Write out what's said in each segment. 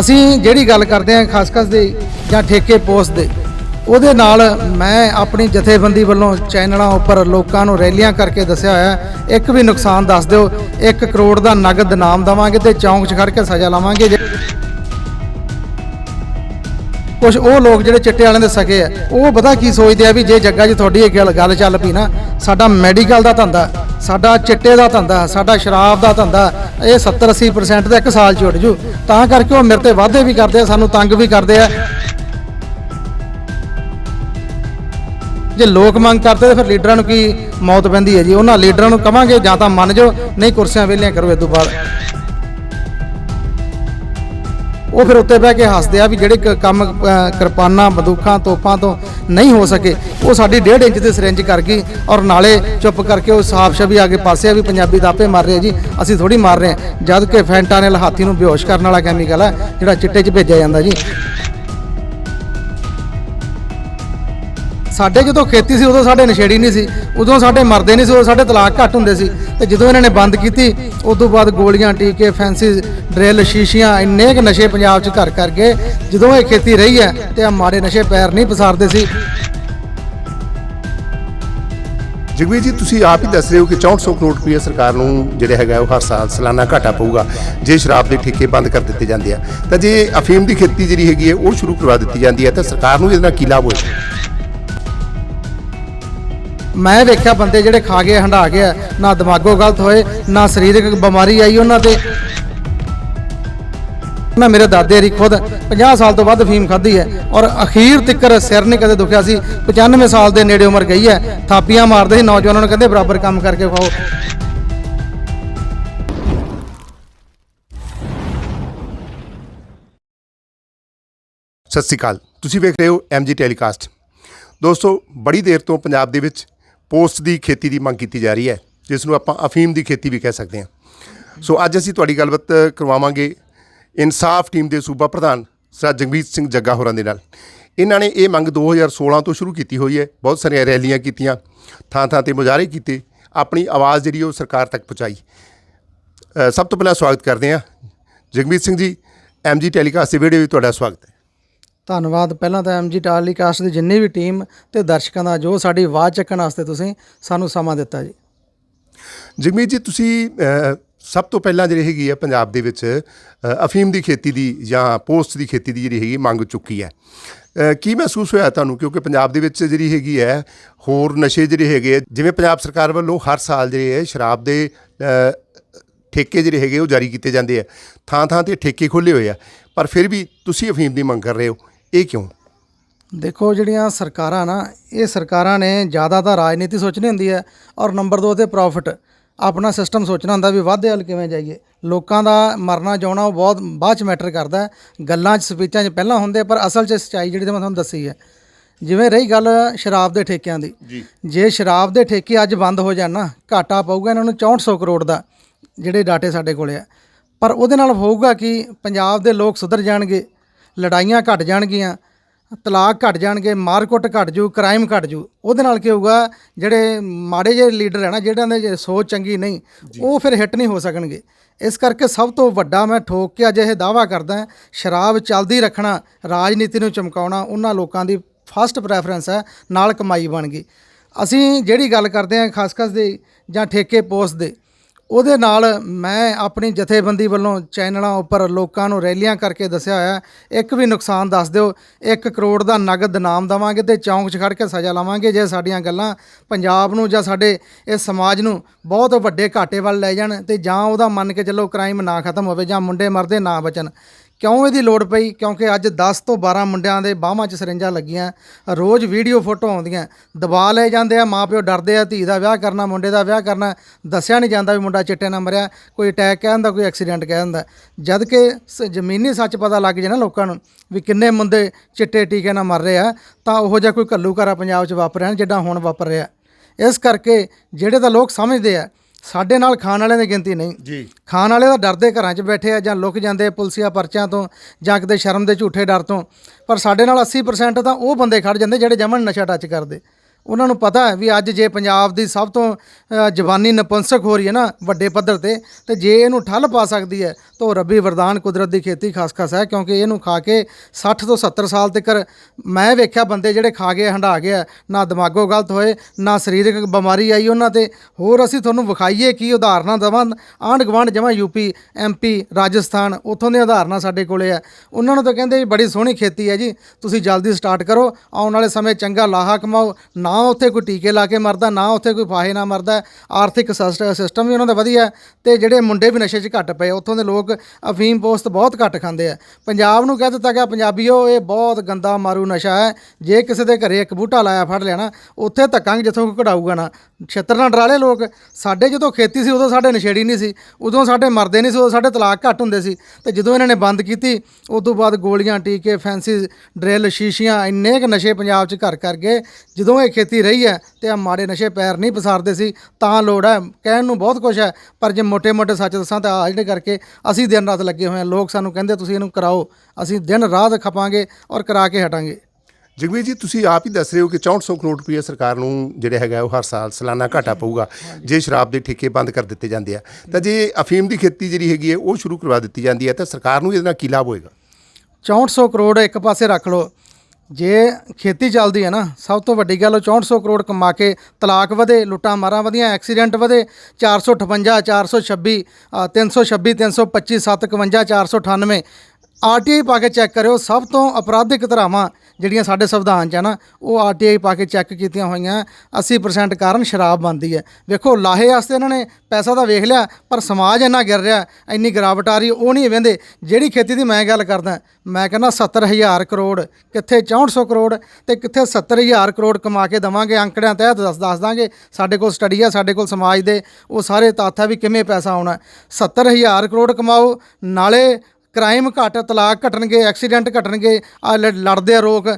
ਅਸੀਂ ਜਿਹੜੀ ਗੱਲ ਕਰਦੇ ਹਾਂ ਖਾਸ-ਖਾਸ ਦੇ ਜਾਂ ਠੇਕੇ ਪੋਸਟ ਦੇ, ਉਹਦੇ ਨਾਲ ਮੈਂ ਆਪਣੀ ਜਥੇਬੰਦੀ ਵੱਲੋਂ ਚੈਨਲਾਂ ਉੱਪਰ ਲੋਕਾਂ ਨੂੰ ਰੈਲੀਆਂ ਕਰਕੇ ਦੱਸਿਆ ਹੋਇਆ, ਇੱਕ ਵੀ ਨੁਕਸਾਨ ਦੱਸ ਦਿਓ 1 ਕਰੋੜ ਦਾ ਨਗਦ ਇਨਾਮ ਦੇਵਾਂਗੇ ਤੇ ਚੌਂਕ 'ਚ ਖੜ ਕੇ ਸਜ਼ਾ ਲਾਵਾਂਗੇ। ਜੇ ਕੁਝ ਉਹ ਲੋਕ ਜਿਹੜੇ ਚਿੱਟੇ ਵਾਲਿਆਂ ਦੇ ਸਕੇ ਆ, ਉਹ ਪਤਾ ਕੀ ਸੋਚਦੇ ਆ ਵੀ ਜੇ ਜੱਗਾ 'ਚ ਤੁਹਾਡੀ ਇਹ ਗੱਲ ਗੱਲ ਚੱਲ ਪਈ ਨਾ, ਸਾਡਾ ਮੈਡੀਕਲ ਦਾ ਧੰਦਾ, ਸਾਡਾ ਚਿੱਟੇ ਦਾ ਧੰਦਾ, ਸਾਡਾ ਸ਼ਰਾਬ ਦਾ ਧੰਦਾ, ਇਹ 70 80% ਦਾ ਇੱਕ ਸਾਲ ਚ ਉੱਡ ਜੂ। ਤਾਂ ਕਰਕੇ ਉਹ ਮੇਰੇ ਤੇ ਵਾਅਦੇ ਵੀ ਕਰਦੇ ਆ, ਸਾਨੂੰ ਤੰਗ ਵੀ ਕਰਦੇ ਆ। ਜੇ ਲੋਕ ਮੰਗ ਕਰਦੇ ਤਾਂ ਫਿਰ ਲੀਡਰਾਂ ਨੂੰ ਕੀ ਮੌਤ ਪੈਂਦੀ ਹੈ ਜੀ? ਉਹਨਾਂ ਲੀਡਰਾਂ ਨੂੰ ਕਵਾਂਗੇ ਜਾਂ ਤਾਂ ਮੰਨ ਜਾਓ, ਨਹੀਂ ਕੁਰਸੀਆਂ ਵਿਹਲੀਆਂ ਕਰੋ, ਇਹ ਤੋਂ ਬਾਅਦ। ਉਹ ਫਿਰ ਉੱਤੇ ਬਹਿ ਕੇ ਹੱਸਦੇ ਆ ਵੀ ਜਿਹੜੇ ਕ- ਕੰਮ ਅ, ਕਿਰਪਾਨਾਂ ਬੰਦੂਕਾਂ ਤੋਪਾਂ ਤੋਂ ਨਹੀਂ ਹੋ ਸਕੇ ਉਹ ਸਾਡੀ 1.5 ਇੰਚ ਦੀ ਸਿਰੰਜ ਕਰ ਗਈ ਔਰ ਨਾਲੇ ਚੁੱਪ ਕਰਕੇ ਉਹ ਸਾਫ਼ ਛਵੀ ਆ ਕੇ ਪਾਸੇ ਆ ਵੀ ਪੰਜਾਬੀ ਦਾ ਆਪੇ ਮਾਰ ਰਹੇ ਆ ਜੀ ਅਸੀਂ ਥੋੜੀ ਮਾਰ ਰਹੇ ਆ। ਜਦ ਕਿ ਫੈਂਟਾਨਲ ਹਾਥੀ ਨੂੰ ਬੇਹੋਸ਼ ਕਰਨ ਵਾਲਾ ਕੈਮੀਕਲ ਹੈ ਜਿਹੜਾ ਚਿੱਟੇ 'ਚ ਭੇਜਿਆ ਜਾਂਦਾ ਜੀ। ਸਾਡੇ ਜਦੋਂ ਖੇਤੀ ਸੀ, ਉਦੋਂ ਸਾਡੇ ਨਸ਼ੇੜੀ ਨਹੀਂ ਸੀ। ਉਦੋਂ ਸਾਡੇ ਮਰਦੇ ਨਹੀਂ ਸੀ, ਉਦੋਂ ਸਾਡੇ ਤਲਾਕ ਘੱਟ ਹੁੰਦੇ ਸੀ। ਤੇ ਜਦੋਂ ਇਹਨਾਂ ਨੇ ਬੰਦ ਕੀਤੀ ਉਸ ਤੋਂ ਬਾਅਦ ਗੋਲੀਆਂ, ਟੀਕੇ ਫੈਂਸੀ ਡਰਿਲ ਸ਼ੀਸ਼ੀਆਂ, ਇੰਨੇ ਕੁ ਨਸ਼ੇ ਪੰਜਾਬ 'ਚ ਘਰ ਕਰ ਗਏ। ਜਦੋਂ ਇਹ ਖੇਤੀ ਰਹੀ ਹੈ ਤੇ ਆ ਮਾੜੇ ਨਸ਼ੇ ਪੈਰ ਨਹੀਂ ਪਸਾਰਦੇ ਸੀ। ਜਗਵੀਰ ਜੀ, ਤੁਸੀਂ ਆਪ ਹੀ ਦੱਸ ਰਹੇ ਹੋ ਕਿ 6400 ਕਰੋੜ ਰੁਪਏ ਸਰਕਾਰ ਨੂੰ ਜਿਹੜਾ ਹੈਗਾ ਉਹ ਹਰ ਸਾਲ ਸਾਲਾਨਾ ਘਾਟਾ ਪਊਗਾ, ਜੇ ਸ਼ਰਾਬ ਦੇ ਠੇਕੇ ਬੰਦ ਕਰ ਦਿੱਤੇ ਜਾਂਦੇ ਆ। ਤਾਂ ਜੇ ਅਫੀਮ ਦੀ ਖੇਤੀ ਜਿਹੜੀ ਹੈਗੀ ਹੈ, ਉਹ ਸ਼ੁਰੂ ਕਰਵਾ ਦਿੱਤੀ ਜਾਂਦੀ ਹੈ, ਤਾਂ ਸਰਕਾਰ ਨੂੰ ਇਹਦੇ ਨਾਲ ਕੀ ਲਾਭ ਹੋਏਗਾ ਮੈਂ ਵੇਖਿਆ ਬੰਦੇ ਜਿਹੜੇ ਖਾ ਕੇ ਹੰਡਾ ਕੇ ਆ, ਨਾ ਦਿਮਾਗੋ ਗਲਤ ਹੋਏ ਨਾ ਸਰੀਰਕ ਬਿਮਾਰੀ ਆਈ ਉਹਨਾਂ ਤੇ। ਮੈਂ ਮੇਰੇ ਦਾਦੇ ਰੀ ਖੁਦ 50 ਸਾਲ ਤੋਂ ਵੱਧ ਫੀਮ ਖਾਧੀ ਹੈ ਔਰ ਅਖੀਰ ਤੱਕਰ ਸਿਰ ਨਹੀਂ ਕਦੇ ਦੁਖਿਆ ਸੀ। 95 ਸਾਲ ਦੇ ਨੇੜੇ ਉਮਰ ਗਈ ਹੈ ਥਾਪੀਆਂ ਮਾਰਦੇ ਸੀ ਨੌਜਵਾਨਾਂ ਨੂੰ ਕਹਿੰਦੇ ਬਰਾਬਰ ਕੰਮ ਕਰਕੇ ਖਾਓ। ਸਤਿ ਸ਼੍ਰੀ ਅਕਾਲ। ਤੁਸੀਂ ਵੇਖ ਰਹੇ ਹੋ ਐਮਜੀ ਟੈਲੀਕਾਸਟ ਦੋਸਤੋ ਬੜੀ ਦੇਰ ਤੋਂ ਪੰਜਾਬ ਦੇ ਵਿੱਚ ਪੋਸਟ ਦੀ ਖੇਤੀ ਦੀ ਮੰਗ ਕੀਤੀ ਜਾ ਰਹੀ ਹੈ, ਜਿਸ ਨੂੰ ਆਪਾਂ ਅਫੀਮ ਦੀ ਖੇਤੀ ਵੀ ਕਹਿ ਸਕਦੇ ਹਾਂ। ਸੋ ਅੱਜ ਅਸੀਂ ਤੁਹਾਡੀ ਗੱਲਬਾਤ ਕਰਵਾਵਾਂਗੇ ਇਨਸਾਫ ਟੀਮ ਦੇ ਸੂਬਾ ਪ੍ਰਧਾਨ ਸਰ ਜਗਮੀਤ ਸਿੰਘ ਜੱਗਾ ਹੋਰਾਂ ਦੇ ਨਾਲ। ਇਹਨਾਂ ਨੇ ਇਹ ਮੰਗ 2016 ਤੋਂ ਸ਼ੁਰੂ ਕੀਤੀ ਹੋਈ ਹੈ। ਬਹੁਤ ਸਾਰੀਆਂ ਰੈਲੀਆਂ ਕੀਤੀਆਂ ਥਾਂ ਥਾਂ ਤੇ ਮੁਜ਼ਾਹਰੇ ਕੀਤੇ, ਆਪਣੀ ਆਵਾਜ਼ ਜਿਹੜੀ ਉਹ ਸਰਕਾਰ ਤੱਕ ਪਹੁੰਚਾਈ। ਸਭ ਤੋਂ ਪਹਿਲਾਂ ਸਵਾਗਤ ਕਰਦੇ ਹਾਂ। ਜਗਮੀਤ ਸਿੰਘ ਜੀ ਐਮਜੀ ਟੈਲੀਕਾਸਟ ਦੇ ਵੀਡੀਓ ਵਿੱਚ ਤੁਹਾਡਾ ਸਵਾਗਤ ਹੈ। ਧੰਨਵਾਦ। ਪਹਿਲਾਂ ਤਾਂ ਐਮਜੀ ਟੈਲੀਕਾਸਟ ਦੀ ਜਿੰਨੀ ਵੀ ਟੀਮ ਤੇ ਦਰਸ਼ਕਾਂ ਦਾ ਜੋ ਸਾਡੀ ਆਵਾਜ਼ ਚੱਕਣ ਵਾਸਤੇ ਤੁਸੀਂ ਸਾਨੂੰ ਸਮਾਂ ਦਿੱਤਾ ਜੀ। ਜਗਮੀਤ ਜੀ ਤੁਸੀਂ ਸਭ ਤੋਂ ਪਹਿਲਾਂ ਜਿਹੜੀ ਹੈਗੀ ਹੈ ਪੰਜਾਬ ਦੇ ਵਿੱਚ ਅਫੀਮ ਦੀ ਖੇਤੀ ਦੀ ਜਾਂ ਪੋਸਟ ਦੀ ਖੇਤੀ ਦੀ ਜਿਹੜੀ ਹੈਗੀ ਮੰਗ ਚੁੱਕੀ ਹੈ। ਕੀ ਮਹਿਸੂਸ ਹੋਇਆ ਤੁਹਾਨੂੰ? ਕਿਉਂਕਿ ਪੰਜਾਬ ਦੇ ਵਿੱਚ ਜਿਹੜੀ ਹੈਗੀ ਹੈ ਹੋਰ ਨਸ਼ੇ ਜਿਹੜੇ ਹੈਗੇ ਆ, ਜਿਵੇਂ ਪੰਜਾਬ ਸਰਕਾਰ ਵੱਲੋਂ ਹਰ ਸਾਲ ਜਿਹੜੇ ਹੈ ਸ਼ਰਾਬ ਦੇ ਠੇਕੇ ਜਿਹੜੇ ਹੈਗੇ ਉਹ ਜਾਰੀ ਕੀਤੇ ਜਾਂਦੇ ਆ। ਥਾਂ ਥਾਂ ਤੇ ਠੇਕੇ ਖੋਲੇ ਹੋਏ ਆ। ਪਰ ਫਿਰ ਵੀ ਤੁਸੀਂ ਅਫੀਮ ਦੀ ਮੰਗ ਕਰ ਰਹੇ ਹੋ। ਇਹ ਕਿਉਂ? ਦੇਖੋ ਜਿਹੜੀਆਂ ਸਰਕਾਰਾਂ ਨਾ ਇਹ ਸਰਕਾਰਾਂ ਨੇ ਜ਼ਿਆਦਾ ਤਾਂ ਰਾਜਨੀਤੀ ਸੋਚਣੀ ਹੁੰਦੀ ਹੈ ਔਰ ਨੰਬਰ 2 ਤੇ ਪ੍ਰੋਫਿਟ ਆਪਣਾ ਸਿਸਟਮ ਸੋਚਣਾ ਹੁੰਦਾ ਵੀ ਵਾਧੇ ਵੱਲ ਕਿਵੇਂ ਜਾਈਏ। ਲੋਕਾਂ ਦਾ ਮਰਨਾ ਜਿਉਣਾ ਉਹ ਬਹੁਤ ਬਾਅਦ ਚ ਮੈਟਰ ਕਰਦਾ ਹੈ। ਗੱਲਾਂ 'ਚ ਸਪੀਚਾਂ 'ਚ ਪਹਿਲਾਂ ਹੁੰਦੇ ਪਰ ਅਸਲ 'ਚ ਸੱਚਾਈ ਜਿਹੜੀ ਤੇ ਮੈਂ ਤੁਹਾਨੂੰ ਦੱਸੀ ਹੈ। ਜਿਵੇਂ ਰਹੀ ਗੱਲ ਸ਼ਰਾਬ ਦੇ ਠੇਕਿਆਂ ਦੀ। ਜੀ। ਜੇ ਸ਼ਰਾਬ ਦੇ ਠੇਕੇ ਅੱਜ ਬੰਦ ਹੋ ਜਾਣ ਨਾ ਘਾਟਾ ਪਊਗਾ ਇਹਨਾਂ ਨੂੰ 6400 ਕਰੋੜ ਦਾ ਜਿਹੜੇ ਡਾਟੇ ਸਾਡੇ ਕੋਲੇ ਆ। ਪਰ ਉਹਦੇ ਨਾਲ ਹੋਊਗਾ ਕਿ ਪੰਜਾਬ ਦੇ ਲੋਕ ਸੁਧਰ ਜਾਣਗੇ। ਲੜਾਈਆਂ ਘਟ ਜਾਣਗੀਆਂ ਤਲਾਕ ਘਟ ਜਾਣਗੇ ਮਾਰਕੁੱਟ ਘਟ ਜੂ ਕ੍ਰਾਈਮ ਘਟ ਜੂ। ਉਹਦੇ ਨਾਲ ਕੀ ਹੋਊਗਾ ਜਿਹੜੇ ਮਾੜੇ ਜਿਹੇ ਲੀਡਰ ਹੈ ਨਾ ਜਿਹੜਿਆਂ ਦੇ ਸੋਚ ਚੰਗੀ ਨਹੀਂ ਉਹ ਫਿਰ ਹਿੱਟ ਨਹੀਂ ਹੋ ਸਕਣਗੇ। ਇਸ ਕਰਕੇ ਸਭ ਤੋਂ ਵੱਡਾ ਮੈਂ ਠੋਕ ਕੇ ਅੱਜ ਇਹ ਦਾਵਾ ਕਰਦਾ ਸ਼ਰਾਬ ਚੱਲਦੀ ਰੱਖਣਾ ਰਾਜਨੀਤੀ ਨੂੰ ਚਮਕਾਉਣਾ ਉਹਨਾਂ ਲੋਕਾਂ ਦੀ ਫਸਟ ਪ੍ਰੈਫਰੈਂਸ ਹੈ ਨਾਲ ਕਮਾਈ ਬਣ ਗਈ। ਅਸੀਂ ਜਿਹੜੀ ਗੱਲ ਕਰਦੇ ਹਾਂ ਖਾਸ-ਖਾਸ ਦੇ ਜਾਂ ਠੇਕੇ ਪੋਸਟ ਦੇ ਉਹਦੇ ਨਾਲ ਮੈਂ ਆਪਣੀ ਜਥੇਬੰਦੀ ਵੱਲੋਂ ਚੈਨਲਾਂ ਉੱਪਰ ਲੋਕਾਂ ਨੂੰ ਰੈਲੀਆਂ ਕਰਕੇ ਦੱਸਿਆ ਹੋਇਆ ਇੱਕ ਵੀ ਨੁਕਸਾਨ ਦੱਸ ਦਿਓ 1 ਕਰੋੜ ਦਾ ਨਗਦ ਇਨਾਮ ਦੇਵਾਂਗੇ ਤੇ ਚੌਂਕ 'ਚ ਖੜ ਕੇ ਸਜ਼ਾ ਲਾਵਾਂਗੇ ਜੇ ਸਾਡੀਆਂ ਗੱਲਾਂ ਪੰਜਾਬ ਨੂੰ ਜਾਂ ਸਾਡੇ ਇਸ ਸਮਾਜ ਨੂੰ ਬਹੁਤ ਵੱਡੇ ਘਾਟੇ ਵੱਲ ਲੈ ਜਾਣ ਤੇ ਜਾਂ ਉਹਦਾ ਮੰਨ ਕੇ ਚੱਲੋ ਕ੍ਰਾਈਮ ਨਾ ਖਤਮ ਹੋਵੇ ਜਾਂ ਮੁੰਡੇ ਮਰਦੇ ਨਾ ਬਚਣ। ਕਿਉਂ ਇਹਦੀ ਲੋੜ ਪਈ? ਕਿਉਂਕਿ ਅੱਜ 10 ਤੋਂ 12 ਮੁੰਡਿਆਂ ਦੇ ਬਾਹਾਂ 'ਚ ਸਰਿੰਜਾਂ ਲੱਗੀਆਂ, ਰੋਜ਼ ਵੀਡੀਓ ਫੋਟੋ ਆਉਂਦੀਆਂ। ਦਬਾ ਲਏ ਜਾਂਦੇ ਆ, ਮਾਪਿਓ ਡਰਦੇ ਆ, ਧੀ ਦਾ ਵਿਆਹ ਕਰਨਾ, ਮੁੰਡੇ ਦਾ ਵਿਆਹ ਕਰਨਾ, ਦੱਸਿਆ ਨਹੀਂ ਜਾਂਦਾ ਵੀ ਮੁੰਡਾ ਚਿੱਟੇ ਨਾਲ ਮਰਿਆ, ਕੋਈ ਅਟੈਕ ਕਹਿ ਦਿੰਦਾ, ਕੋਈ ਐਕਸੀਡੈਂਟ ਕਹਿ ਦਿੰਦਾ। ਜਦ ਕਿ ਸ- ਜ਼ਮੀਨੀ ਸੱਚ ਪਤਾ ਲੱਗ ਜੇ ਨਾ ਲੋਕਾਂ ਨੂੰ ਵੀ ਕਿੰਨੇ ਮੁੰਡੇ ਚਿੱਟੇ ਟੀਕੇ ਨਾਲ ਮਰ ਰਹੇ ਆ, ਤਾਂ ਉਹੋ ਜਿਹਾ ਕੋਈ ਘੱਲੂਕਾਰਾ ਪੰਜਾਬ 'ਚ ਵਾਪਰਿਆ ਰਿਹਾ ਜਿੱਦਾਂ ਹੁਣ ਵਾਪਰ ਰਿਹਾ। ਇਸ ਕਰਕੇ ਜਿਹੜੇ ਤਾਂ ਲੋਕ ਸਮਝਦੇ ਆ ਸਾਡੇ ਨਾਲ ਖਾਣ ਵਾਲਿਆਂ ਦੀ ਗਿਣਤੀ ਨਹੀਂ। ਜੀ। ਖਾਣ ਵਾਲੇ ਤਾਂ ਡਰਦੇ ਘਰਾਂ 'ਚ ਬੈਠੇ ਆ ਜਾਂ ਲੁਕ ਜਾਂਦੇ ਪੁਲਸੀਆ ਪਰਚਿਆਂ ਤੋਂ ਜਾਂ ਕਿਤੇ ਸ਼ਰਮ ਦੇ ਝੂਠੇ ਡਰ ਤੋਂ। ਪਰ ਸਾਡੇ ਨਾਲ 80% ਤਾਂ ਉਹ ਬੰਦੇ ਖੜ ਜਾਂਦੇ ਜਿਹੜੇ ਜਮਨ ਨਸ਼ਾ ਟੱਚ ਕਰਦੇ। ਉਹਨਾਂ ਨੂੰ ਪਤਾ ਹੈ ਵੀ ਅੱਜ ਜੇ ਪੰਜਾਬ ਦੀ ਸਭ ਤੋਂ ਜਵਾਨੀ ਨਪੁੰਸਕ ਹੋ ਰਹੀ ਹੈ ਨਾ ਵੱਡੇ ਪੱਧਰ ਤੇ ਤੇ ਜੇ ਇਹਨੂੰ ਠੱਲ ਪਾ ਸਕਦੀ ਹੈ, ਤਾਂ ਉਹ ਰੱਬੀ ਵਰਦਾਨ ਕੁਦਰਤ ਦੀ ਖੇਤੀ ਖਸਖਸ ਹੈ, ਕਿਉਂਕਿ ਇਹਨੂੰ ਖਾ ਕੇ 60 ਤੋਂ 70 ਸਾਲ ਤੱਕ ਮੈਂ ਵੇਖਿਆ ਬੰਦੇ ਜਿਹੜੇ ਖਾ ਗਏ ਹੰਡਾ ਗਿਆ ਨਾ ਦਿਮਾਗੋ ਗਲਤ ਹੋਏ, ਨਾ ਸਰੀਰਕ ਬਿਮਾਰੀ ਆਈ ਉਹਨਾਂ ਤੇ। ਹੋਰ ਅਸੀਂ ਤੁਹਾਨੂੰ ਵਿਖਾਈਏ ਕੀ ਉਦਾਹਰਨਾਂ ਦਵਾਂ, ਆਂਢ ਗੁਆਂਢ ਜਮਾ ਯੂਪੀ ਐਮਪੀ ਰਾਜਸਥਾਨ, ਉੱਥੋਂ ਦੀਆਂ ਉਦਾਹਰਨਾਂ ਸਾਡੇ ਕੋਲੇ ਆ। ਉਹਨਾਂ ਨੂੰ ਤਾਂ ਕਹਿੰਦੇ ਵੀ ਬੜੀ ਸੋਹਣੀ ਖੇਤੀ ਹੈ ਜੀ, ਤੁਸੀਂ ਜਲਦੀ ਸਟਾਰਟ ਕਰੋ, ਆਉਣ ਵਾਲੇ ਸਮੇਂ ਚੰਗਾ ਲਾਹਾ ਕਮਾਓ, ਨਾ ਨਾ ਉੱਥੇ ਕੋਈ ਟੀਕੇ ਲਾ ਕੇ ਮਰਦਾ, ਨਾ ਉੱਥੇ ਕੋਈ ਫਾਹੇ ਨਾ ਮਰਦਾ, ਆਰਥਿਕ ਸਸਟ- ਸਿਸਟਮ ਵੀ ਉਹਨਾਂ ਦਾ ਵਧੀਆ ਹੈ ਤੇ ਜਿਹੜੇ ਮੁੰਡੇ ਵੀ ਨਸ਼ੇ 'ਚ ਘੱਟ ਪਏ ਉੱਥੋਂ ਦੇ ਲੋਕ ਅਫੀਮ ਪੋਸਤ ਬਹੁਤ ਘੱਟ ਖਾਂਦੇ ਆ। ਪੰਜਾਬ ਨੂੰ ਕਹਿ ਦਿੱਤਾ ਗਿਆ, ਪੰਜਾਬੀਓ, ਇਹ ਬਹੁਤ ਗੰਦਾ ਮਾਰੂ ਨਸ਼ਾ ਹੈ। ਜੇ ਕਿਸੇ ਦੇ ਘਰੇ ਇੱਕ ਬੂਟਾ ਲਾਇਆ, ਫੜ ਲਿਆ ਨਾ, ਉੱਥੇ ਧੱਕਾਂਗੇ ਜਿੱਥੋਂ ਕੋਈ ਕਢਾਊਗਾ ਨਾ। ਛੇਤਰ ਨਾਲ ਡਰਾਲੇ ਲੋਕ, ਸਾਡੇ ਜਦੋਂ ਖੇਤੀ ਸੀ, ਉਦੋਂ ਸਾਡੇ ਨਸ਼ੇੜੀ ਨਹੀਂ ਸੀ, ਉਦੋਂ ਸਾਡੇ ਮਰਦੇ ਨਹੀਂ ਸੀ, ਉਦੋਂ ਸਾਡੇ ਤਲਾਕ ਘੱਟ ਹੁੰਦੇ ਸੀ। ਤੇ ਜਦੋਂ ਇਹਨਾਂ ਨੇ ਬੰਦ ਕੀਤੀ ਉਸ ਤੋਂ ਬਾਅਦ ਗੋਲੀਆਂ, ਟੀਕੇ, ਫੈਂਸੀ ਡਰਿਲ, ਸ਼ੀਸ਼ੀਆਂ, ਇੰਨੇ ਕੁ ਨਸ਼ੇ ਪੰਜਾਬ 'ਚ ਘਰ ਕਰ ਗਏ, ਜਦੋਂ ਇਹ ਖੇਤੀ ਰਹੀ ਹੈ ਤੇ ਆ ਮਾੜੇ ਨਸ਼ੇ ਪੈਰ ਨਹੀਂ ਪਸਾਰਦੇ ਸੀ ਤਾਂ ਲੋੜ ਹੈ। ਕਹਿਣ ਨੂੰ ਬਹੁਤ ਕੁਝ ਹੈ ਪਰ ਜੇ ਮੋٹے-ਮੋٹے ਸੱਚ ਦੱਸਾਂ ਤਾਂ ਆ ਜਿਹੜੇ ਕਰਕੇ ਅਸੀਂ ਦਿਨ ਰਾਤ ਲੱਗੇ ਹੋਏ ਆ ਲੋਕ ਸਾਨੂੰ ਕਹਿੰਦੇ ਤੁਸੀਂ ਇਹਨੂੰ ਕਰਾਓ ਅਸੀਂ ਦਿਨ ਰਾਤ ਖਪਾਂਗੇ ਔਰ ਕਰਾ ਕੇ ਹਟਾਂਗੇ। ਜਗਵੀਰ ਜੀ ਤੁਸੀਂ ਆਪ ਹੀ ਦੱਸ ਰਹੇ ਹੋ ਕਿ 6400 ਕਰੋੜ ਰੁਪਏ ਸਰਕਾਰ ਨੂੰ ਜਿਹੜਾ ਹੈਗਾ ਉਹ ਹਰ ਸਾਲ ਸਾਲਾਨਾ ਘਾਟਾ ਪਊਗਾ ਜੇ ਸ਼ਰਾਬ ਦੇ ਠੇਕੇ ਬੰਦ ਕਰ ਦਿੱਤੇ ਜਾਂਦੇ ਆ। ਤਾਂ ਜੇ ਅਫੀਮ ਦੀ ਖੇਤੀ ਜਿਹੜੀ ਹੈਗੀ ਹੈ ਉਹ ਸ਼ੁਰੂ ਕਰਵਾ ਦਿੱਤੀ ਜਾਂਦੀ ਹੈ ਤਾਂ ਸਰਕਾਰ ਨੂੰ ਇਹਦੇ ਨਾਲ ਕੀ ਲਾਭ ਹੋਏਗਾ? 6400 ਕਰੋੜ ਇੱਕ ਪਾਸੇ ਰੱਖ ਲਓ ਜੇ ਖੇਤੀ ਚੱਲਦੀ ਹੈ ਨਾ ਸਭ ਤੋਂ ਵੱਡੀ ਗੱਲ ਉਹ 6400 ਕਰੋੜ ਕਮਾ ਕੇ ਤਲਾਕ ਵਧੇ ਲੁੱਟਾਂ ਮਾਰਾਂ ਵਧੀਆਂ ਐਕਸੀਡੈਂਟ ਵਧੇ 458 426 ਅ, 326 325 751 498 ਆਰਟੀਆਈ ਪਾ ਕੇ ਚੈੱਕ ਕਰਿਓ, ਸਭ ਤੋਂ ਅਪਰਾਧਿਕ ਧਰਾਵਾਂ ਜਿਹੜੀਆਂ ਸਾਡੇ ਸੰਵਿਧਾਨ 'ਚ ਆ ਨਾ, ਉਹ ਆਰਟੀਆਈ ਪਾ ਕੇ ਚੈੱਕ ਕੀਤੀਆਂ ਹੋਈਆਂ 80% ਕਾਰਨ ਸ਼ਰਾਬ ਬਣਦੀ ਹੈ। ਵੇਖੋ, ਲਾਹੇ ਵਾਸਤੇ ਇਹਨਾਂ ਨੇ ਪੈਸਾ ਤਾਂ ਵੇਖ ਲਿਆ, ਪਰ ਸਮਾਜ ਇੰਨਾ ਗਿਰ ਰਿਹਾ, ਇੰਨੀ ਗਿਰਾਵਟ ਆ ਰਹੀ, ਉਹ ਨਹੀਂ ਵਹਿੰਦੇ ਜਿਹੜੀ ਖੇਤੀ ਦੀ ਮੈਂ ਗੱਲ ਕਰਦਾ, ਮੈਂ ਕਹਿੰਦਾ 70000 ਕਰੋੜ, ਕਿੱਥੇ 6400 ਕਰੋੜ ਤੇ ਕਿੱਥੇ 70000 ਕਰੋੜ ਕਮਾ ਕੇ ਦਵਾਂਗੇ, ਅੰਕੜਿਆਂ ਤਹਿਤ ਦੱਸ ਦੱਸ ਦਾਂਗੇ, ਸਾਡੇ ਕੋਲ ਸਟੱਡੀ ਆ, ਸਾਡੇ ਕੋਲ ਸਮਾਜ ਦੇ, ਉਹ ਸਾਰੇ ਤੱਥ ਆ ਵੀ ਕਿਵੇਂ ਪੈਸਾ ਆਉਣਾ। 70000 ਕਰੋੜ ਕਮਾਓ, ਨਾਲੇ ਕ੍ਰਾਈਮ ਘਟ ਤਲਾਕ ਘਟਣਗੇ ਐਕਸੀਡੈਂਟ ਘਟਣਗੇ ਆ ਲੜਦੇ ਆ ਰੋਕ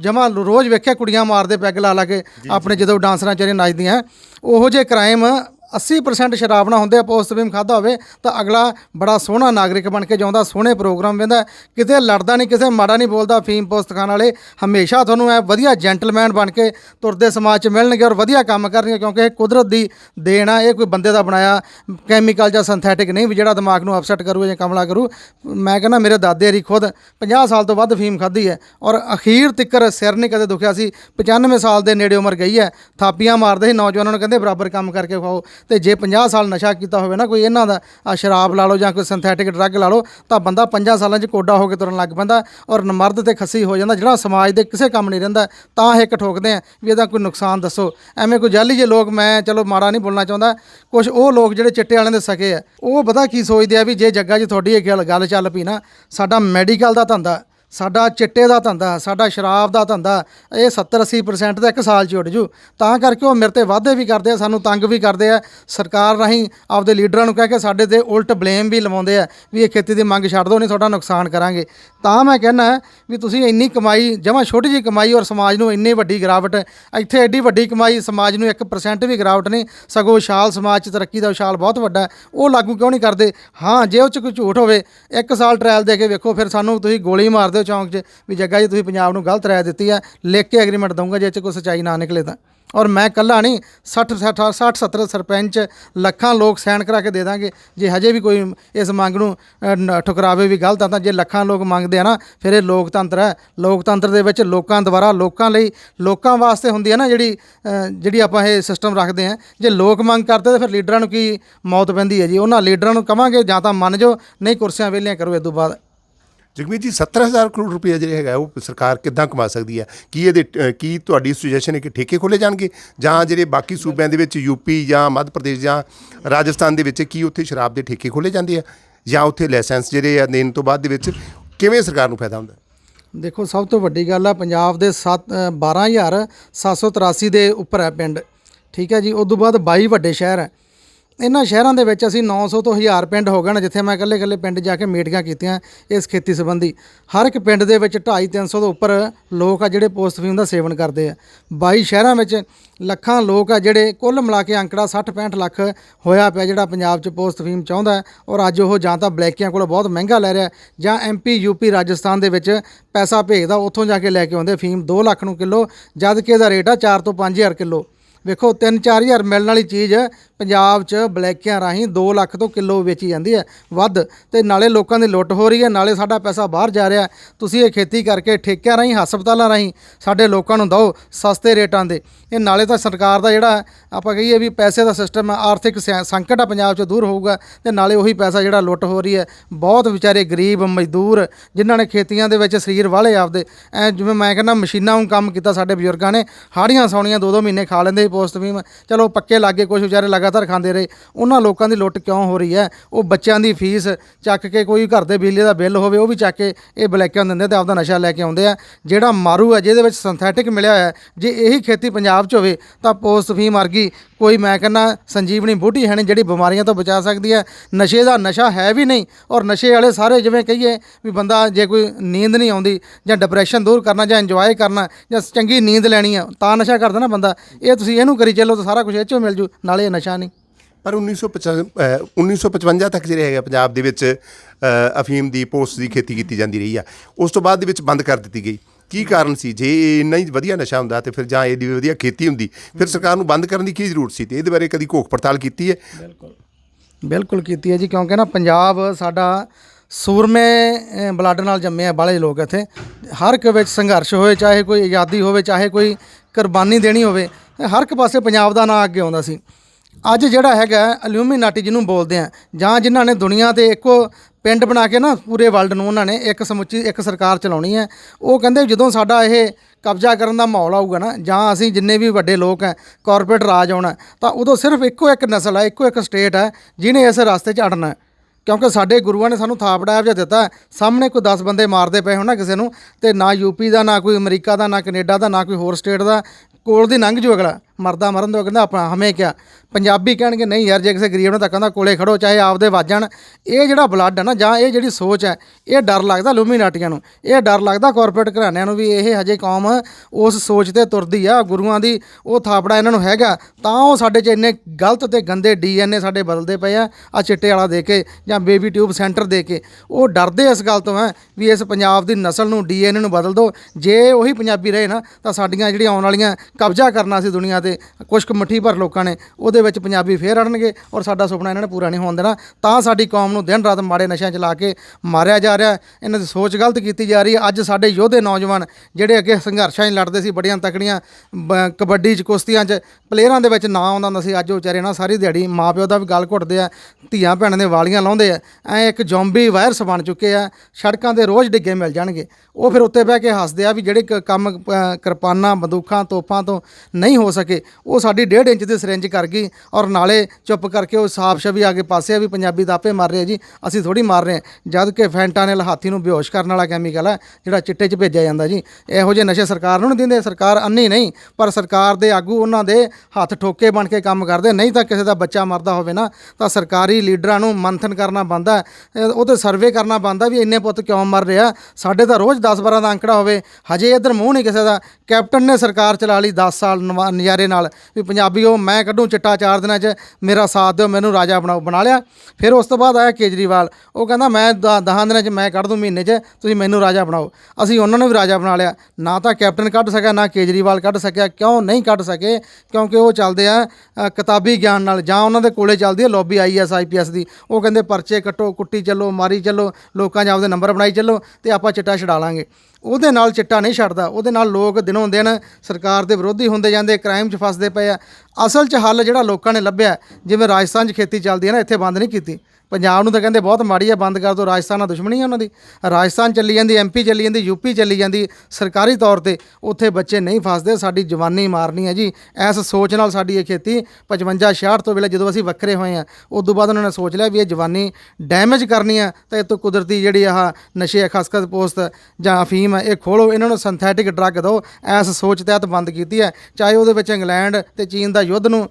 ਜਮਾ ਰੋਜ਼ ਵੇਖਿਆ ਕੁੜੀਆਂ ਮਾਰਦੇ ਪੈਗ ਲਾ ਲਾ ਕੇ ਆਪਣੇ ਜਦੋਂ ਡਾਂਸਰਾਂ ਚਰੇ ਨੱਚਦੀਆਂ ਉਹੋ ਜਿਹੇ ਕ੍ਰਾਈਮ 80% ਸ਼ਰਾਬ ਨਾ ਹੁੰਦੇ ਆ ਪੋਸਟ ਵੀਮ ਖਾਦਾ ਹੋਵੇ, ਤਾਂ ਅਗਲਾ ਬੜਾ ਸੋਹਣਾ ਨਾਗਰਿਕ ਬਣ ਕੇ ਜਾਉਂਦਾ, ਸੋਹਣੇ ਪ੍ਰੋਗਰਾਮ ਵੇਂਦਾ। ਕਿਤੇ ਲੜਦਾ ਨਹੀਂ, ਕਿਸੇ ਮਾੜਾ ਨਹੀਂ ਬੋਲਦਾ, ਫੀਮ ਪੋਸਟ ਖਾਣ ਵਾਲੇ ਹਮੇਸ਼ਾ ਤੁਹਾਨੂੰ ਐ ਵਧੀਆ ਜੈਂਟਲਮੈਨ ਬਣ ਕੇ ਤੁਰਦੇ ਸਮਾਜ 'ਚ ਮਿਲਣਗੇ ਔਰ ਵਧੀਆ ਕੰਮ ਕਰਨਗੇ, ਕਿਉਂਕਿ ਇਹ ਕੁਦਰਤ ਦੀ ਦੇਣ ਆ, ਇਹ ਕੋਈ ਬੰਦੇ ਦਾ ਬਣਾਇਆ ਕੈਮੀਕਲ ਜਾਂ ਸਿੰਥੈਟਿਕ ਨਹੀਂ ਵੀ ਜਿਹੜਾ ਦਿਮਾਗ ਨੂੰ ਅਪਸੈਟ ਕਰੂ ਜਾਂ ਕਮਲਾ ਕਰੂ। ਮੈਂ ਕਹਿੰਦਾ, ਮੇਰੇ ਦਾਦੇ ਹਰੀ ਖੁਦ 50 ਸਾਲ ਤੋਂ ਵੱਧ ਫੀਮ ਖਾਧੀ ਹੈ ਔਰ ਅਖੀਰ ਤਿੱਕਰ ਸਿਰ ਨਹੀਂ ਕਦੇ ਦੁਖਿਆ ਸੀ। 95 ਸਾਲ ਦੇ ਨੇੜੇ ਉਮਰ ਗਈ ਹੈ, ਥਾਪੀਆਂ ਮਾਰਦੇ ਸੀ, ਨੌਜਵਾਨਾਂ ਨੂੰ ਕਹਿੰਦੇ, ਬਰਾਬਰ ਕੰਮ ਕਰਕੇ ਖਾਓ ਤੇ ਜੇ 50 ਸਾਲ ਨਸ਼ਾ ਕੀਤਾ ਹੋਵੇ ਨਾ, ਕੋਈ ਇਹਨਾਂ ਦਾ ਆ ਸ਼ਰਾਬ ਲਾ ਲਓ ਜਾਂ ਕੋਈ ਸਿੰਥੈਟਿਕ ਡਰੱਗ ਲਾ ਲਓ, ਤਾਂ ਬੰਦਾ 5 ਸਾਲਾਂ 'ਚ ਕੋਡਾ ਹੋ ਕੇ ਤੁਰਨ ਲੱਗ ਪੈਂਦਾ ਔਰ ਨ- ਮਰਦ ਤੇ ਖੱਸੀ ਹੋ ਜਾਂਦਾ, ਜਿਹੜਾ ਸਮਾਜ ਦੇ ਕਿਸੇ ਕੰਮ ਨਹੀਂ ਰਹਿੰਦਾ, ਤਾਂ ਇਹ ਇੱਕ ਠੋਕਦੇ ਆ ਵੀ ਇਹਦਾ ਕੋਈ ਨੁਕਸਾਨ ਦੱਸੋ। ਐਵੇਂ ਕੋਈ ਜਾਲੀ ਜੇ ਲੋਕ, ਮੈਂ ਚਲੋ ਮਾੜਾ ਨਹੀਂ ਬੋਲਣਾ ਚਾਹੁੰਦਾ ਕੁਝ ਉਹ ਲੋਕ ਜਿਹੜੇ ਚਿੱਟੇ ਵਾਲਿਆਂ ਦੇ ਸਕੇ ਆ, ਉਹ ਪਤਾ ਕੀ ਸੋਚਦੇ ਆ ਵੀ ਜੇ ਜੱਗਾ 'ਚ ਤੁਹਾਡੀ ਇਹ ਗੱਲ ਗੱਲ ਚੱਲ ਪਈ ਨਾ, ਸਾਡਾ ਮੈਡੀਕਲ ਦਾ ਧੰਦਾ ਸਾਡਾ ਚਿੱਟੇ ਦਾ ਧੰਦਾ, ਸਾਡਾ ਸ਼ਰਾਬ ਦਾ ਧੰਦਾ, ਇਹ 70 80% ਤਾਂ ਇੱਕ ਸਾਲ 'ਚ ਉੱਡ ਜੂ। ਤਾਂ ਕਰਕੇ ਉਹ ਮੇਰੇ ਤੇ ਵਾਅਦੇ ਵੀ ਕਰਦੇ ਆ, ਸਾਨੂੰ ਤੰਗ ਵੀ ਕਰਦੇ ਆ। ਸਰਕਾਰ ਰਾਹੀਂ ਆਪਦੇ ਲੀਡਰਾਂ ਨੂੰ ਕਹਿ ਕੇ ਸਾਡੇ ਤੇ ਉਲਟ ਬਲੇਮ ਵੀ ਲਵਾਉਂਦੇ ਆ ਵੀ ਇਹ ਖੇਤੀ ਦੀ ਮੰਗ ਛੱਡ ਦਿਓ ਨਹੀਂ ਤੁਹਾਡਾ ਨੁਕਸਾਨ ਕਰਾਂਗੇ। ਤਾਂ ਮੈਂ ਕਹਿੰਦਾ ਵੀ ਤੁਸੀਂ ਇੰਨੀ ਕਮਾਈ, ਜਮਾਂ ਛੋਟੀ ਜਿਹੀ ਕਮਾਈ ਔਰ ਸਮਾਜ ਨੂੰ ਇੰਨੀ ਵੱਡੀ ਗਿਰਾਵਟ, ਇੱਥੇ ਐਡੀ ਵੱਡੀ ਕਮਾਈ, ਸਮਾਜ ਨੂੰ 1% ਵੀ ਗਿਰਾਵਟ ਨਹੀਂ, ਸਗੋਂ ਵਿਸ਼ਾਲ ਸਮਾਜ 'ਚ ਤਰੱਕੀ ਦਾ ਵਿਸ਼ਾਲ ਬਹੁਤ ਵੱਡਾ ਉਹ ਲਾਗੂ ਕਿਉਂ ਨਹੀਂ ਕਰਦੇ? ਹਾਂ, ਜੇ ਉਹ 'ਚ ਕੋਈ ਝੂਠ ਹੋਵੇ, ਇੱਕ ਸਾਲ ਟ੍ਰਾਇਲ ਦੇ ਕੇ ਵੇਖੋ, ਫਿਰ ਸਾਨੂੰ ਤੁਸੀਂ ਗੋਲੀ ਮਾਰ ਦਿਓ ਚੌਂਕ 'ਚ ਵੀ ਜੱਗਾ ਜੀ ਤੁਸੀਂ ਪੰਜਾਬ ਨੂੰ ਗਲਤ ਰਾਇ ਦਿੱਤੀ ਹੈ ਲਿਖ ਕੇ ਐਗਰੀਮੈਂਟ ਦਊਂਗਾ ਜੇ ਇਹ 'ਚ ਕੋਈ ਸੱਚਾਈ ਨਾ ਨਿਕਲੇ ਤਾਂ। ਔਰ ਮੈਂ ਕੱਲਾ ਨਹੀਂ 60 60 60 70 ਸਰਪੰਚ ਲੱਖਾਂ ਲੋਕ ਸਾਈਨ ਕਰਾ ਕੇ ਦੇ ਦਾਂਗੇ। ਜੇ ਹਜੇ ਵੀ ਕੋਈ ਇਸ ਮੰਗ ਨੂੰ ਅ, ਠੁਕਰਾਵੇ ਵੀ ਗਲਤ ਆ ਤਾਂ ਜੇ ਲੱਖਾਂ ਲੋਕ ਮੰਗਦੇ ਆ ਨਾ ਫਿਰ ਇਹ ਲੋਕਤੰਤਰ ਹੈ। ਲੋਕਤੰਤਰ ਦੇ ਵਿੱਚ ਲੋਕਾਂ ਦੁਆਰਾ ਲੋਕਾਂ ਲਈ ਲੋਕਾਂ ਵਾਸਤੇ ਹੁੰਦੀ ਹੈ ਨਾ ਜਿਹੜੀ ਅ, ਜਿਹੜੀ ਆਪਾਂ ਇਹ ਸਿਸਟਮ ਰੱਖਦੇ ਆ ਜੇ ਲੋਕ ਮੰਗ ਕਰਦੇ ਤਾਂ ਫਿਰ ਲੀਡਰਾਂ ਨੂੰ ਕੀ ਮੌਤ ਪੈਂਦੀ ਹੈ ਜੀ? ਉਹਨਾਂ ਲੀਡਰਾਂ ਨੂੰ ਕਵਾਂਗੇ ਜਾਂ ਤਾਂ ਮੰਨ ਜਾਓ ਨਹੀਂ ਕੁਰਸੀਆਂ ਵਿਹਲੀਆਂ ਕਰੋ ਇਹ ਤੋਂ ਬਾਅਦ। ਜਗਮੀਤ ਜੀ 70000 ਕਰੋੜ ਰੁਪਏ ਜਿਹੜੇ ਹੈਗਾ, ਉਹ ਸਰਕਾਰ ਕਿੱਦਾਂ ਕਮਾ ਸਕਦੀ ਹੈ? ਕੀ ਇਹਦੇ ਕੀ ਤੁਹਾਡੀ ਸੁਜੈਸ਼ਨ ਹੈ ਕਿ ਠੇਕੇ ਖੋਲੇ ਜਾਣਗੇ? ਜਾਂ ਜਿਹੜੇ ਬਾਕੀ ਸੂਬਿਆਂ ਦੇ ਵਿੱਚ ਯੂਪੀ ਜਾਂ ਮੱਧ ਪ੍ਰਦੇਸ਼ ਜਾਂ ਰਾਜਸਥਾਨ ਦੇ ਵਿੱਚ, ਕੀ ਉੱਥੇ ਸ਼ਰਾਬ ਦੇ ਠੇਕੇ ਖੋਲੇ ਜਾਂਦੇ ਆ? ਜਾਂ ਉੱਥੇ ਲਾਇਸੈਂਸ ਜਿਹੜੇ ਆ ਦੇਣ ਤੋਂ ਬਾਅਦ ਦੇ ਵਿੱਚ, ਕਿਵੇਂ ਸਰਕਾਰ ਨੂੰ ਫਾਇਦਾ ਹੁੰਦਾ? ਦੇਖੋ, ਸਭ ਤੋਂ ਵੱਡੀ ਗੱਲ ਆ, ਪੰਜਾਬ ਦੇ 7 12783 ਦੇ ਉੱਪਰ ਹੈ ਪਿੰਡ। ਠੀਕ ਹੈ ਜੀ ਉਸ ਤੋਂ ਬਾਅਦ 22 ਵੱਡੇ ਸ਼ਹਿਰ ਹੈ। ਇਹਨਾਂ ਸ਼ਹਿਰਾਂ ਦੇ ਵਿੱਚ ਅਸੀਂ 900 ਤੋਂ 1000 ਪਿੰਡ ਹੋ ਗਏ ਨੇ, ਜਿੱਥੇ ਮੈਂ ਇਕੱਲੇ ਇਕੱਲੇ ਪਿੰਡ ਜਾ ਕੇ ਮੀਟਿੰਗਾਂ ਕੀਤੀਆਂ ਇਸ ਖੇਤੀ ਸੰਬੰਧੀ। ਹਰ ਇੱਕ ਪਿੰਡ ਦੇ ਵਿੱਚ 2.5 300 ਤੋਂ ਉੱਪਰ ਲੋਕ ਆ ਜਿਹੜੇ ਪੋਸਟ ਫੀਮ ਦਾ ਸੇਵਨ ਕਰਦੇ ਆ। 22 ਸ਼ਹਿਰਾਂ ਵਿੱਚ ਲੱਖਾਂ ਲੋਕ ਆ ਜਿਹੜੇ ਕੁੱਲ ਮਿਲਾ ਕੇ ਅੰਕੜਾ 60 65 ਲੱਖ ਹੋਇਆ ਪਿਆ ਜਿਹੜਾ ਪੰਜਾਬ 'ਚ ਪੋਸਟ ਫੀਮ ਚਾਹੁੰਦਾ ਔਰ ਅੱਜ ਉਹ ਜਾਂ ਤਾਂ ਬਲੈਕੀਆਂ ਕੋਲ ਬਹੁਤ ਮਹਿੰਗਾ ਲੈ ਰਿਹਾ ਜਾਂ ਐਮਪੀ ਯੂਪੀ ਰਾਜਸਥਾਨ ਦੇ ਵਿੱਚ ਪੈਸਾ ਭੇਜਦਾ, ਉੱਥੋਂ ਜਾ ਕੇ ਲੈ ਕੇ ਆਉਂਦੇ ਫੀਮ 2 ਲੱਖ ਨੂੰ ਕਿਲੋ, ਜਦ ਕਿ ਇਹਦਾ ਰੇਟ ਆ 4 ਤੋਂ 5000 ਕਿਲੋ। ਵੇਖੋ 3-4000 ਮਿਲਣ ਵਾਲੀ ਚੀਜ਼ ਪੰਜਾਬ 'ਚ ਬਲੈਕਿਆਂ ਰਾਹੀਂ 2 ਲੱਖ ਤੋਂ ਕਿਲੋ ਵੇਚੀ ਜਾਂਦੀ ਹੈ। ਵੱਧ ਤੇ ਨਾਲੇ ਲੋਕਾਂ ਦੀ ਲੁੱਟ ਹੋ ਰਹੀ ਹੈ। ਨਾਲੇ ਸਾਡਾ ਪੈਸਾ ਬਾਹਰ ਜਾ ਰਿਹਾ ਤੁਸੀਂ ਇਹ ਖੇਤੀ ਕਰਕੇ ਠੇਕਿਆਂ ਰਾਹੀਂ, ਹਸਪਤਾਲਾਂ ਰਾਹੀਂ ਸਾਡੇ ਲੋਕਾਂ ਨੂੰ ਦਿਓ ਸਸਤੇ ਰੇਟਾਂ ਦੇ। ਇਹ ਨਾਲੇ ਤਾਂ ਸਰਕਾਰ ਦਾ ਜਿਹੜਾ ਆਪਾਂ ਕਹੀਏ ਵੀ ਪੈਸੇ ਦਾ ਸਿਸਟਮ ਹੈ, ਆਰਥਿਕ ਸਿਆ- ਸੰਕਟ ਆ ਪੰਜਾਬ 'ਚ ਦੂਰ ਹੋਊਗਾ ਤੇ ਨਾਲੇ ਉਹੀ ਪੈਸਾ ਜਿਹੜਾ ਲੁੱਟ ਹੋ ਰਹੀ ਹੈ। ਬਹੁਤ ਵਿਚਾਰੇ ਗਰੀਬ, ਮਜ਼ਦੂਰ ਜਿਨ੍ਹਾਂ ਨੇ ਖੇਤੀਆਂ ਦੇ ਵਿੱਚ ਸਰੀਰ ਵਾਲੇ ਆਪਦੇ। ਐ ਜਿਵੇਂ ਮੈਂ ਕਹਿੰਦਾ ਮਸ਼ੀਨਾਂ ਨੂੰ ਕੰਮ ਕੀਤਾ ਸਾਡੇ ਬਜ਼ੁਰਗਾਂ ਨੇ, ਹਾੜੀਆਂ ਸੌਣੀਆਂ ਦੋ ਦੋ ਮਹੀਨੇ ਖਾ ਲੈਂਦੇ ਸੀ ਪੋਸਟ ਵੀ ਚਲੋ ਪੱਕੇ ਲਾਗੇ ਕੁਝ ਵਿਚਾਰੇ ਲਗਾਤਾਰ ਖਾਂਦੇ ਰਹੇ। ਉਹਨਾਂ ਲੋਕਾਂ ਦੀ ਲੁੱਟ ਕਿਉਂ ਹੋ ਰਹੀ ਹੈ? ਉਹ ਬੱਚਿਆਂ ਦੀ ਫੀਸ ਚੱਕ ਕੇ ਕੋਈ ਘਰ ਦੇ ਬਿਜਲੀ ਦਾ ਬਿੱਲ ਹੋਵੇ, ਉਹ ਵੀ ਚੱਕ ਕੇ ਇਹ ਬਲੈਕਾਂ ਦਿੰਦੇ ਤੇ ਆਪਦਾ ਨਸ਼ਾ ਲੈ ਕੇ ਆਉਂਦੇ ਆ। ਜਿਹੜਾ ਮਾਰੂ ਹੈ, ਜਿਹਦੇ ਵਿੱਚ ਸਿੰਥੈਟਿਕ ਮਿਲਿਆ ਹੋਇਆ ਜੇ ਇਹੀ ਖੇਤੀ ਪੰਜਾਬ 'ਚ ਹੋਵੇ, ਤਾਂ ਪੋਸਟ ਫੀਮ ਵਰਗੀ ਕੋਈ ਮੈਂ ਕਹਿੰਦਾ ਸੰਜੀਵਨੀ ਬੂਟੀ ਹੈ ਨਹੀਂ ਜਿਹੜੀ ਬਿਮਾਰੀਆਂ ਤੋਂ ਬਚਾ ਸਕਦੀ ਹੈ। ਨਸ਼ੇ ਦਾ ਨਸ਼ਾ ਹੈ ਵੀ ਨਹੀਂ ਔਰ ਨਸ਼ੇ ਵਾਲੇ ਸਾਰੇ ਜਿਵੇਂ ਕਹੀਏ ਵੀ ਬੰਦਾ ਜੇ ਕੋਈ ਨੀਂਦ ਨਹੀਂ ਆਉਂਦੀ ਜਾਂ ਡਿਪਰੈਸ਼ਨ ਦੂਰ ਕਰਨਾ ਜਾਂ ਇੰਜੋਏ ਕਰਨਾ ਜਾਂ ਚੰਗੀ ਨੀਂਦ ਲੈਣੀ ਆ ਤਾਂ ਨਸ਼ਾ ਕਰਦਾ ਨਾ ਬੰਦਾ। ਇਹ ਤੁਸੀਂ ਇਹਨੂੰ ਕਰੀ ਚੱਲੋ ਤਾਂ ਸਾਰਾ ਕੁਝ ਇਹ 'ਚੋਂ ਮਿਲ ਜੂ, ਨਾਲੇ ਨਸ਼ਾ ਪਰ 1955 ਅਹ 1955 ਤੱਕ ਜਿਹੜੇ ਹੈਗਾ ਪੰਜਾਬ ਦੇ ਵਿੱਚ ਅਹ ਅਫੀਮ ਦੀ ਪੋਸਟ ਦੀ ਖੇਤੀ ਕੀਤੀ ਜਾਂਦੀ ਰਹੀ ਆ। ਉਸ ਤੋਂ ਬਾਅਦ ਦੇ ਵਿੱਚ ਬੰਦ ਕਰ ਦਿੱਤੀ ਗਈ। ਕੀ ਕਾਰਨ ਸੀ? ਜੇ ਇਹ ਇੰਨਾ ਹੀ ਵਧੀਆ ਨਸ਼ਾ ਹੁੰਦਾ ਤੇ ਫਿਰ ਜਾਂ ਇਹਦੀ ਵਧੀਆ ਖੇਤੀ ਹੁੰਦੀ ਫਿਰ ਸਰਕਾਰ ਨੂੰ ਬੰਦ ਕਰਨ ਦੀ ਕੀ ਜ਼ਰੂਰਤ ਸੀ? ਤੇ ਇਹਦੇ ਬਾਰੇ ਕਦੀ ਘੋਖ ਪੜਤਾਲ ਕੀਤੀ ਹੈ? ਬਿਲਕੁਲ। ਕੀਤੀ ਹੈ ਜੀ ਕਿਉਂਕਿ ਨਾ ਪੰਜਾਬ ਸਾਡਾ ਸੂਰਮੇ ਬਲੱਡ ਨਾਲ ਜੰਮੇ ਆ ਬਾਲੇ ਲੋਕ ਇੱਥੇ। ਹਰ ਇੱਕ ਵਿੱਚ ਸੰਘਰਸ਼ ਹੋਏ ਚਾਹੇ ਕੋਈ ਆਜ਼ਾਦੀ ਹੋਵੇ ਚਾਹੇ ਕੋਈ ਕੁਰਬਾਨੀ ਦੇਣੀ ਹੋਵੇ ਹਰ ਇੱਕ ਪਾਸੇ ਪੰਜਾਬ ਦਾ ਨਾਂ ਅੱਗੇ ਆਉਂਦਾ ਸੀ। ਅੱਜ ਜਿਹੜਾ ਹੈਗਾ ਅਲੂਮੀਨਾਟੀ ਜਿਹਨੂੰ ਬੋਲਦੇ ਆ, ਜਾਂ ਜਿਨ੍ਹਾਂ ਨੇ ਦੁਨੀਆ ਤੇ ਇੱਕੋ ਪਿੰਡ ਬਣਾ ਕੇ ਨਾ ਪੂਰੇ ਵਰਲਡ ਨੂੰ ਉਹਨਾਂ ਨੇ ਇੱਕ ਸਮੁੱਚੀ ਇੱਕ ਸਰਕਾਰ ਚਲਾਉਣੀ ਹੈ, ਉਹ ਕਹਿੰਦੇ ਜਦੋਂ ਸਾਡਾ ਇਹ ਕਬਜ਼ਾ ਕਰਨ ਦਾ ਮਾਹੌਲ ਆਊਗਾ ਨਾ, ਜਾਂ ਅਸੀਂ ਜਿੰਨੇ ਵੀ ਵੱਡੇ ਲੋਕ ਹੈ ਕਾਰਪੋਰੇਟ ਰਾਜ ਆਉਣਾ, ਤਾਂ ਉਦੋਂ ਸਿਰਫ ਇੱਕੋ ਇੱਕ ਨਸਲ ਹੈ, ਇੱਕੋ ਇੱਕ ਸਟੇਟ ਹੈ, ਜਿਹਨੇ ਇਸ ਰਸਤੇ 'ਚ ਅੜਨਾ ਕਿਉਂਕਿ ਸਾਡੇ ਗੁਰੂਆਂ ਨੇ ਸਾਨੂੰ ਥਾਪੜਾ ਜਿਹਾ ਦਿੱਤਾ, ਸਾਹਮਣੇ ਕੋਈ 10 ਬੰਦੇ ਮਾਰਦੇ ਪਏ ਹੋਣ ਨਾ ਕਿਸੇ ਨੂੰ, ਤੇ ਨਾ ਯੂਪੀ ਦਾ, ਨਾ ਕੋਈ ਅਮਰੀਕਾ ਦਾ, ਨਾ ਕੈਨੇਡਾ ਦਾ, ਨਾ ਕੋਈ ਹੋਰ ਸਟੇਟ ਦਾ, ਕੋਲ ਦੀ ਲੰਘ ਜੂ ਅਗਲਾ, ਮਰਦਾ ਮਰਨ ਦੋ ਕਹਿੰਦਾ, ਆਪਾਂ ਹਮੇ ਕਿਆ? ਪੰਜਾਬੀ ਕਹਿਣਗੇ, ਨਹੀਂ ਯਾਰ, ਜੇ ਕਿਸੇ ਗਰੀਬ ਨੂੰ ਤਾਂ ਕਹਿੰਦਾ ਕੋਲੇ ਖੜੋ, ਚਾਹੇ ਆਪਦੇ ਵਾਜਣ ਇਹ ਜਿਹੜਾ ਬਲੱਡ ਹੈ ਨਾ, ਜਾਂ ਇਹ ਜਿਹੜੀ ਸੋਚ ਹੈ ਇਹ ਡਰ ਲੱਗਦਾ ਲੂਮੀਨਾਟੀਆਂ ਨੂੰ। ਇਹ ਡਰ ਲੱਗਦਾ ਕਾਰਪੋਰੇਟ ਘਰਾਣਿਆਂ ਨੂੰ ਵੀ ਇਹ ਹਜੇ ਕੌਮ ਉਸ ਸੋਚ ਤੇ ਤੁਰਦੀ ਆ, ਗੁਰੂਆਂ ਦੀ ਉਹ ਥਾਪੜਾ ਇਹਨਾਂ ਨੂੰ ਹੈਗਾ। ਤਾਂ ਉਹ ਸਾਡੇ 'ਚ ਇੰਨੇ ਗਲਤ ਤੇ ਗੰਦੇ ਡੀਐਨਏ ਸਾਡੇ ਬਦਲਦੇ ਪਏ ਆ ਆ ਚਿੱਟੇ ਵਾਲਾ ਦੇ ਕੇ, ਜਾਂ ਬੇਬੀ ਟਿਊਬ ਸੈਂਟਰ ਦੇ ਕੇ। ਉਹ ਡਰਦੇ ਇਸ ਗੱਲ ਤੋਂ ਹੈ ਵੀ ਇਸ ਪੰਜਾਬ ਦੀ ਨਸਲ ਨੂੰ ਡੀਐਨਏ ਨੂੰ ਬਦਲ ਦਿਓ ਜੇ ਉਹੀ ਪੰਜਾਬੀ ਰਹੇ ਨਾ, ਤਾਂ ਸਾਡੀਆਂ ਜਿਹੜੀਆਂ ਆਉਣ ਵਾਲੀਆਂ ਕਬਜ਼ਾ ਕਰਨਾ ਸੀ ਦੁਨੀਆ ਤੇ ਕੁਛ ਕੁ ਮੁੱਠੀ ਭਰ ਲੋਕਾਂ ਨੇ, ਉਹਦੇ ਵਿੱਚ ਪੰਜਾਬੀ ਫੇਰ ਅੜਨਗੇ ਔਰ ਸਾਡਾ ਸੁਪਨਾ ਇਹਨਾਂ ਨੇ ਪੂਰਾ ਨਹੀਂ ਹੋਣ ਦੇਣਾ। ਤਾਂ ਸਾਡੀ ਕੌਮ ਨੂੰ ਦਿਨ ਰਾਤ ਮਾੜੇ ਨਸ਼ਿਆਂ 'ਚ ਲਾ ਕੇ ਮਾਰਿਆ ਜਾ ਰਿਹਾ। ਇਹਨਾਂ ਦੀ ਸੋਚ ਗਲਤ ਕੀਤੀ ਜਾ ਰਹੀ ਹੈ। ਅੱਜ ਸਾਡੇ ਯੋਧੇ ਨੌਜਵਾਨ ਜਿਹੜੇ ਅੱਗੇ ਸੰਘਰਸ਼ਾਂ 'ਚ ਲੜਦੇ ਸੀ, ਬੜੀਆਂ ਤਕੜੀਆਂ, ਬ- ਕਬੱਡੀ 'ਚ, ਕੁਸ਼ਤੀਆਂ 'ਚ, ਪਲੇਅਰਾਂ ਦੇ ਵਿੱਚ ਨਾਂ ਆਉਂਦਾ ਹੁੰਦਾ ਸੀ। ਅੱਜ ਉਹ ਵਿਚਾਰੇ ਨਾ ਸਾਰੀ ਦਿਹਾੜੀ ਮਾਪਿਓ ਦਾ ਵੀ ਗਲ ਘੁੱਟਦੇ ਆ ਧੀਆਂ ਭੈਣਾਂ ਦੇ ਵਾਲੀਆਂ ਲਾਉਂਦੇ ਆ। ਐ ਇੱਕ ਜ਼ੋਂਬੀ ਵਾਇਰਸ ਬਣ ਚੁੱਕੇ ਆ। ਸੜਕਾਂ ਤੇ ਰੋਜ਼ ਡਿੱਗੇ ਮਿਲ ਜਾਣਗੇ। ਉਹ ਫਿਰ ਉੱਤੇ ਬਹਿ ਕੇ ਹੱਸਦੇ ਆ ਵੀ ਜਿਹੜੇ ਕ- ਕੰਮ ਕਿਰਪਾਨਾਂ, ਬੰਦੂਕਾਂ, ਤੋਪਾਂ ਤੋਂ ਨਹੀਂ ਹੋ ਸਕੇ, ਉਹ ਸਾਡੀ 1.5 ਇੰਚ ਦੀ ਸਿਰਿੰਜ ਕਰ ਗਈ। ਔਰ ਨਾਲੇ ਚੁੱਪ ਕਰਕੇ ਉਹ ਸਾਫ਼ ਛਵੀ ਆ ਕੇ ਪਾਸੇ ਆ ਵੀ ਪੰਜਾਬੀ ਤਾਂ ਆਪੇ ਮਰ ਰਹੇ ਜੀ। ਅਸੀਂ ਥੋੜੀ ਮਾਰ ਰਹੇ ਹਾਂ ਜਦ ਕਿ ਫੈਂਟਾਨਲ ਹਾਥੀ ਨੂੰ ਬੇਹੋਸ਼ ਕਰਨ ਵਾਲਾ ਕੈਮੀਕਲ ਹੈ ਜਿਹੜਾ ਚਿੱਟੇ 'ਚ ਭੇਜਿਆ ਜਾਂਦਾ ਜੀ। ਇਹੋ ਜਿਹੇ ਨਸ਼ੇ ਸਰਕਾਰ ਨੂੰ ਨਹੀਂ ਦਿੰਦੇ, ਸਰਕਾਰ ਅੰਨੀ ਨਹੀਂ, ਪਰ ਸਰਕਾਰ ਦੇ ਆਗੂ ਉਹਨਾਂ ਦੇ ਹੱਥ ਠੋਕੇ ਬਣ ਕੇ ਕੰਮ ਕਰਦੇ। ਨਹੀਂ ਤਾਂ ਕਿਸੇ ਦਾ ਬੱਚਾ ਮਰਦਾ ਹੋਵੇ ਨਾ, ਤਾਂ ਸਰਕਾਰੀ ਲੀਡਰਾਂ ਨੂੰ ਮੰਥਨ ਕਰਨਾ ਬੰਦਾ ਉਹ ਤੇ ਸਰਵੇ ਕਰਨਾ ਬੰਦਾ ਵੀ ਇੰਨੇ ਪੁੱਤ ਕਿਉਂ ਮਰ ਰਿਹਾ? ਸਾਡੇ ਤਾਂ ਰੋਜ਼ 10 12 ਦਾ ਅੰਕੜਾ ਹੋਵੇ। ਹਜੇ ਇਧਰ ਮੂੰਹ ਨਹੀਂ ਕਿਸੇ ਦਾ। ਕੈਪਟਨ ਨੇ ਸਰਕਾਰ ਚਲਾ ਲਈ 10 ਸਾਲ ਨਵਾ- ਨਜ਼ਾਰੇ ਨਾਲ, ਵੀ ਪੰਜਾਬੀਓ, ਮੈਂ ਕੱਢੂ ਚਿੱਟਾ ਚਾਰ ਦਿਨਾਂ 'ਚ ਮੇਰਾ ਸਾਥ ਦਿਓ, ਮੈਨੂੰ ਰਾਜਾ ਬਣਾਓ ਬਣਾ ਲਿਆ। ਫਿਰ ਉਸ ਤੋਂ ਬਾਅਦ ਆਇਆ ਕੇਜਰੀਵਾਲ। ਉਹ ਕਹਿੰਦਾ, ਮੈਂ 10 ਦਿਨਾਂ 'ਚ ਮੈਂ ਕੱਢ ਦੂੰ ਮਹੀਨੇ 'ਚ, ਤੁਸੀਂ ਮੈਨੂੰ ਰਾਜਾ ਬਣਾਓ। ਅਸੀਂ ਉਹਨਾਂ ਨੂੰ ਵੀ ਰਾਜਾ ਬਣਾ ਲਿਆ। ਨਾ ਤਾਂ ਕੈਪਟਨ ਕੱਢ ਸਕਿਆ, ਨਾ ਕੇਜਰੀਵਾਲ ਕੱਢ ਸਕਿਆ, ਕਿਉਂ ਨਹੀਂ ਕੱਢ ਸਕੇ? ਕਿਉਂਕਿ ਉਹ ਚੱਲਦੇ ਆ ਕਿਤਾਬੀ ਗਿਆਨ ਨਾਲ। ਜਾਂ ਉਹਨਾਂ ਦੇ ਕੋਲੇ ਚੱਲਦੀ ਹੈ ਲੌਬੀ ਆਈਐਸ ਆਈਪੀਐਸ ਦੀ। ਉਹ ਕਹਿੰਦੇ, ਪਰਚੇ ਕੱਟੋ, ਕੁੱਟੀ ਚੱਲੋ, ਮਾਰੀ ਚੱਲੋ, ਲੋਕਾਂ 'ਚ ਆਪਦੇ ਨੰਬਰ ਬਣਾਈ ਚੱਲੋ ਤੇ ਆਪਾਂ ਚਿੱਟਾ ਛਡਾ ਲਾਂਗੇ। ਉਹਦੇ ਨਾਲ ਚਿੱਟਾ ਨਹੀਂ ਛੱਡਦਾ, ਉਹਦੇ ਨਾਲ ਲੋਕ ਦਿਨੋਂ ਦਿਨ ਸਰਕਾਰ ਦੇ ਵਿਰੋਧੀ ਹੁੰਦੇ ਜਾਂਦੇ ਕ੍ਰਾਈਮ 'ਚ ਫਸਦੇ ਪਏ ਆ। ਅਸਲ 'ਚ ਹੱਲ ਜਿਹੜਾ ਲੋਕਾਂ ਨੇ ਲੱਭਿਆ, ਜਿਵੇਂ ਰਾਜਸਥਾਨ 'ਚ ਖੇਤੀ ਚੱਲਦੀ ਹੈ ਨਾ, ਇੱਥੇ ਬੰਦ ਨਹੀਂ ਕੀਤੀ। ਪੰਜਾਬ ਨੂੰ ਤਾਂ ਕਹਿੰਦੇ ਬਹੁਤ ਮਾੜੀ ਆ, ਬੰਦ ਕਰ ਦਿਓ ਰਾਜਸਥਾਨ ਨਾਲ ਦੁਸ਼ਮਣੀ ਆ ਉਹਨਾਂ ਦੀ। ਰਾਜਸਥਾਨ ਚੱਲੀ ਜਾਂਦੀ ਐਮਪੀ ਚੱਲੀ ਜਾਂਦੀ ਯੂਪੀ ਚੱਲੀ ਜਾਂਦੀ, ਸਰਕਾਰੀ ਤੌਰ ਤੇ ਉੱਥੇ ਬੱਚੇ ਨਹੀਂ ਫਸਦੇ, ਸਾਡੀ ਜਵਾਨੀ ਮਾਰਨੀ ਹੈ ਜੀ। ਐਸ ਸੋਚ ਨਾਲ ਸਾਡੀ ਇਹ ਖੇਤੀ 55 66 ਤੋਂ ਵੇਲੇ ਜਦੋਂ ਅਸੀਂ ਵੱਖਰੇ ਹੋਏ ਆ ਉਸ ਤੋਂ ਬਾਅਦ ਉਹਨਾਂ ਨੇ ਸੋਚ ਲਿਆ ਵੀ ਇਹ ਜਵਾਨੀ ਡੈਮੇਜ ਕਰਨੀ ਆ, ਤਾਂ ਇਹ ਤੋਂ ਕੁਦਰਤੀ ਜਿਹੜੀ ਆਹ ਨਸ਼ੇ ਆ, ਖਸਖਸ ਪੋਸਤ ਜਾਂ ਅਫੀਮ ਆ, ਇਹ ਖੋਲੋ ਇਹਨਾਂ ਨੂੰ ਸਿੰਥੈਟਿਕ ਡਰੱਗ ਦਿਓ। ਐਸ ਸੋਚ ਤਹਿਤ ਬੰਦ ਕੀਤੀ ਹੈ ਚਾਹੇ ਉਹਦੇ ਵਿੱਚ ਇੰਗਲੈਂਡ ਤੇ ਚੀਨ ਦਾ ਯੁੱਧ ਨੂੰ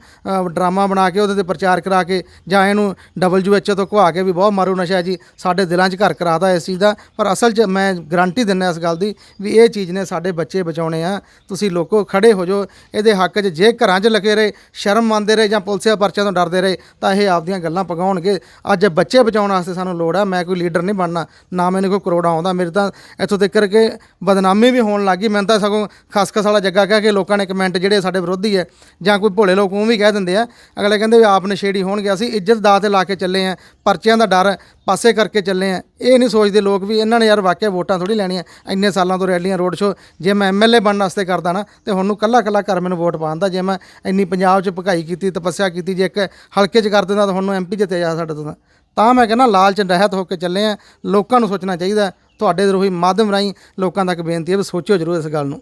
ਡਰਾਮਾ ਬਣਾ ਕੇ ਉਹਦੇ ਤੇ ਪ੍ਰਚਾਰ ਕਰਾ ਕੇ ਜਾਂ ਇਹਨੂੰ WHO ਤੋਂ ਘੁਆ ਕੇ ਵੀ ਬਹੁਤ ਮਾਰੂ ਨਸ਼ਾ ਹੈ ਜੀ, ਸਾਡੇ ਦਿਲਾਂ 'ਚ ਘਰ ਕਰਾਦਾ ਇਸ ਚੀਜ਼ ਦਾ। ਪਰ ਅਸਲ 'ਚ ਮੈਂ ਗਰੰਟੀ ਦਿੰਦਾ ਇਸ ਗੱਲ ਦੀ ਵੀ ਇਹ ਚੀਜ਼ ਨੇ ਸਾਡੇ ਬੱਚੇ ਬਚਾਉਣੇ ਆ। ਤੁਸੀਂ ਲੋਕੋ ਖੜੇ ਹੋ ਜਾਓ, ਇਹਦੇ ਹੱਕ 'ਚ ਜੇ ਘਰਾਂ 'ਚ ਲੱਗੇ ਰਹੇ, ਸ਼ਰਮ ਮੰਨਦੇ ਰਹੇ ਜਾਂ ਪੁਲਿਸਿਆ ਪਰਚਿਆਂ ਤੋਂ ਡਰਦੇ ਰਹੇ, ਤਾਂ ਇਹ ਆਪਦੀਆਂ ਗੱਲਾਂ ਪਗਾਉਣਗੇ ਅੱਜ ਬੱਚੇ ਬਚਾਉਣ ਵਾਸਤੇ ਸਾਨੂੰ ਲੋੜ ਆ, ਮੈਂ ਕੋਈ ਲੀਡਰ ਨਹੀਂ ਬਣਨਾ, ਨਾ ਮੈਨੂੰ ਕੋਈ ਕਰੋੜਾ ਆਉਂਦਾ ਮੇਰੇ ਤਾਂ ਇੱਥੋਂ ਤੱਕ ਕਿ ਬਦਨਾਮੀ ਵੀ ਹੋਣ ਲੱਗੀ ਮੈਨੂੰ ਤਾਂ ਸਗੋਂ ਖਸਖਸ ਵਾਲਾ ਜੱਗਾ ਕਹਿ ਕੇ ਲੋਕਾਂ ਨੇ ਕਮੈਂਟ ਜਿਹੜੇ ਸਾਡੇ ਵਿਰੋਧੀ ਹੈ ਜਾਂ ਕੋਈ ਭੋਲੇ ਲੋਕ ਉਹ ਵੀ ਕਹਿ ਦਿੰਦੇ ਆ, ਅਗਲੇ ਕਹਿੰਦੇ ਵੀ ਆਪ ਨਸ਼ੇੜੀ ਹੋਣਗੇ, ਅਸੀਂ ਇੱਜ਼ਤ ਦਾ ਤੇ ਲਾ ਕੇ ਚੱਲੇ ਆ ਪਰਚਿਆਂ ਦਾ ਡਰ ਪਾਸੇ ਕਰਕੇ ਚੱਲੇ ਆ। ਇਹ ਨਹੀਂ ਸੋਚਦੇ ਲੋਕ ਵੀ ਇਹਨਾਂ ਨੇ ਯਾਰ ਵਾਕਿਆ ਵੋਟਾਂ ਥੋੜੀ ਲੈਣੀਆਂ। ਇੰਨੇ ਸਾਲਾਂ ਤੋਂ ਰੈਲੀਆਂ, ਰੋਡ ਸ਼ੋ ਜੇ ਮੈਂ ਐਮਐਲਏ ਬਣਨ ਵਾਸਤੇ ਕਰਦਾ ਨਾ, ਤੇ ਹੁਣ ਨੂੰ ਕੱਲਾ ਕੱਲਾ ਕਰ ਮੈਨੂੰ ਵੋਟ ਪਾਉਂਦਾ ਜੇ ਮੈਂ ਇੰਨੀ ਪੰਜਾਬ 'ਚ ਭਕਾਈ ਕੀਤੀ, ਤਪੱਸਿਆ ਕੀਤੀ, ਜੇ ਇੱਕ ਹਲਕੇ 'ਚ ਕਰ ਦਿੰਦਾ ਤਾਂ ਹੁਣ ਨੂੰ ਐਮਪੀ ਜਿੱਤੇ ਜਾ ਸਾਡੇ ਤੋਂ ਤਾਂ। ਮੈਂ ਕਹਿੰਦਾ ਲਾਲਚ ਰਹਿਤ ਹੋ ਕੇ ਚੱਲੇ ਆ। ਲੋਕਾਂ ਨੂੰ ਸੋਚਣਾ ਚਾਹੀਦਾ। ਤੁਹਾਡੇ ਰੋਹੀ ਮਾਧਿਅਮ ਰਾਹੀਂ ਲੋਕਾਂ ਤੱਕ ਬੇਨਤੀ ਹੈ ਵੀ ਸੋਚਿਓ ਜ਼ਰੂਰ ਇਸ ਗੱਲ ਨੂੰ।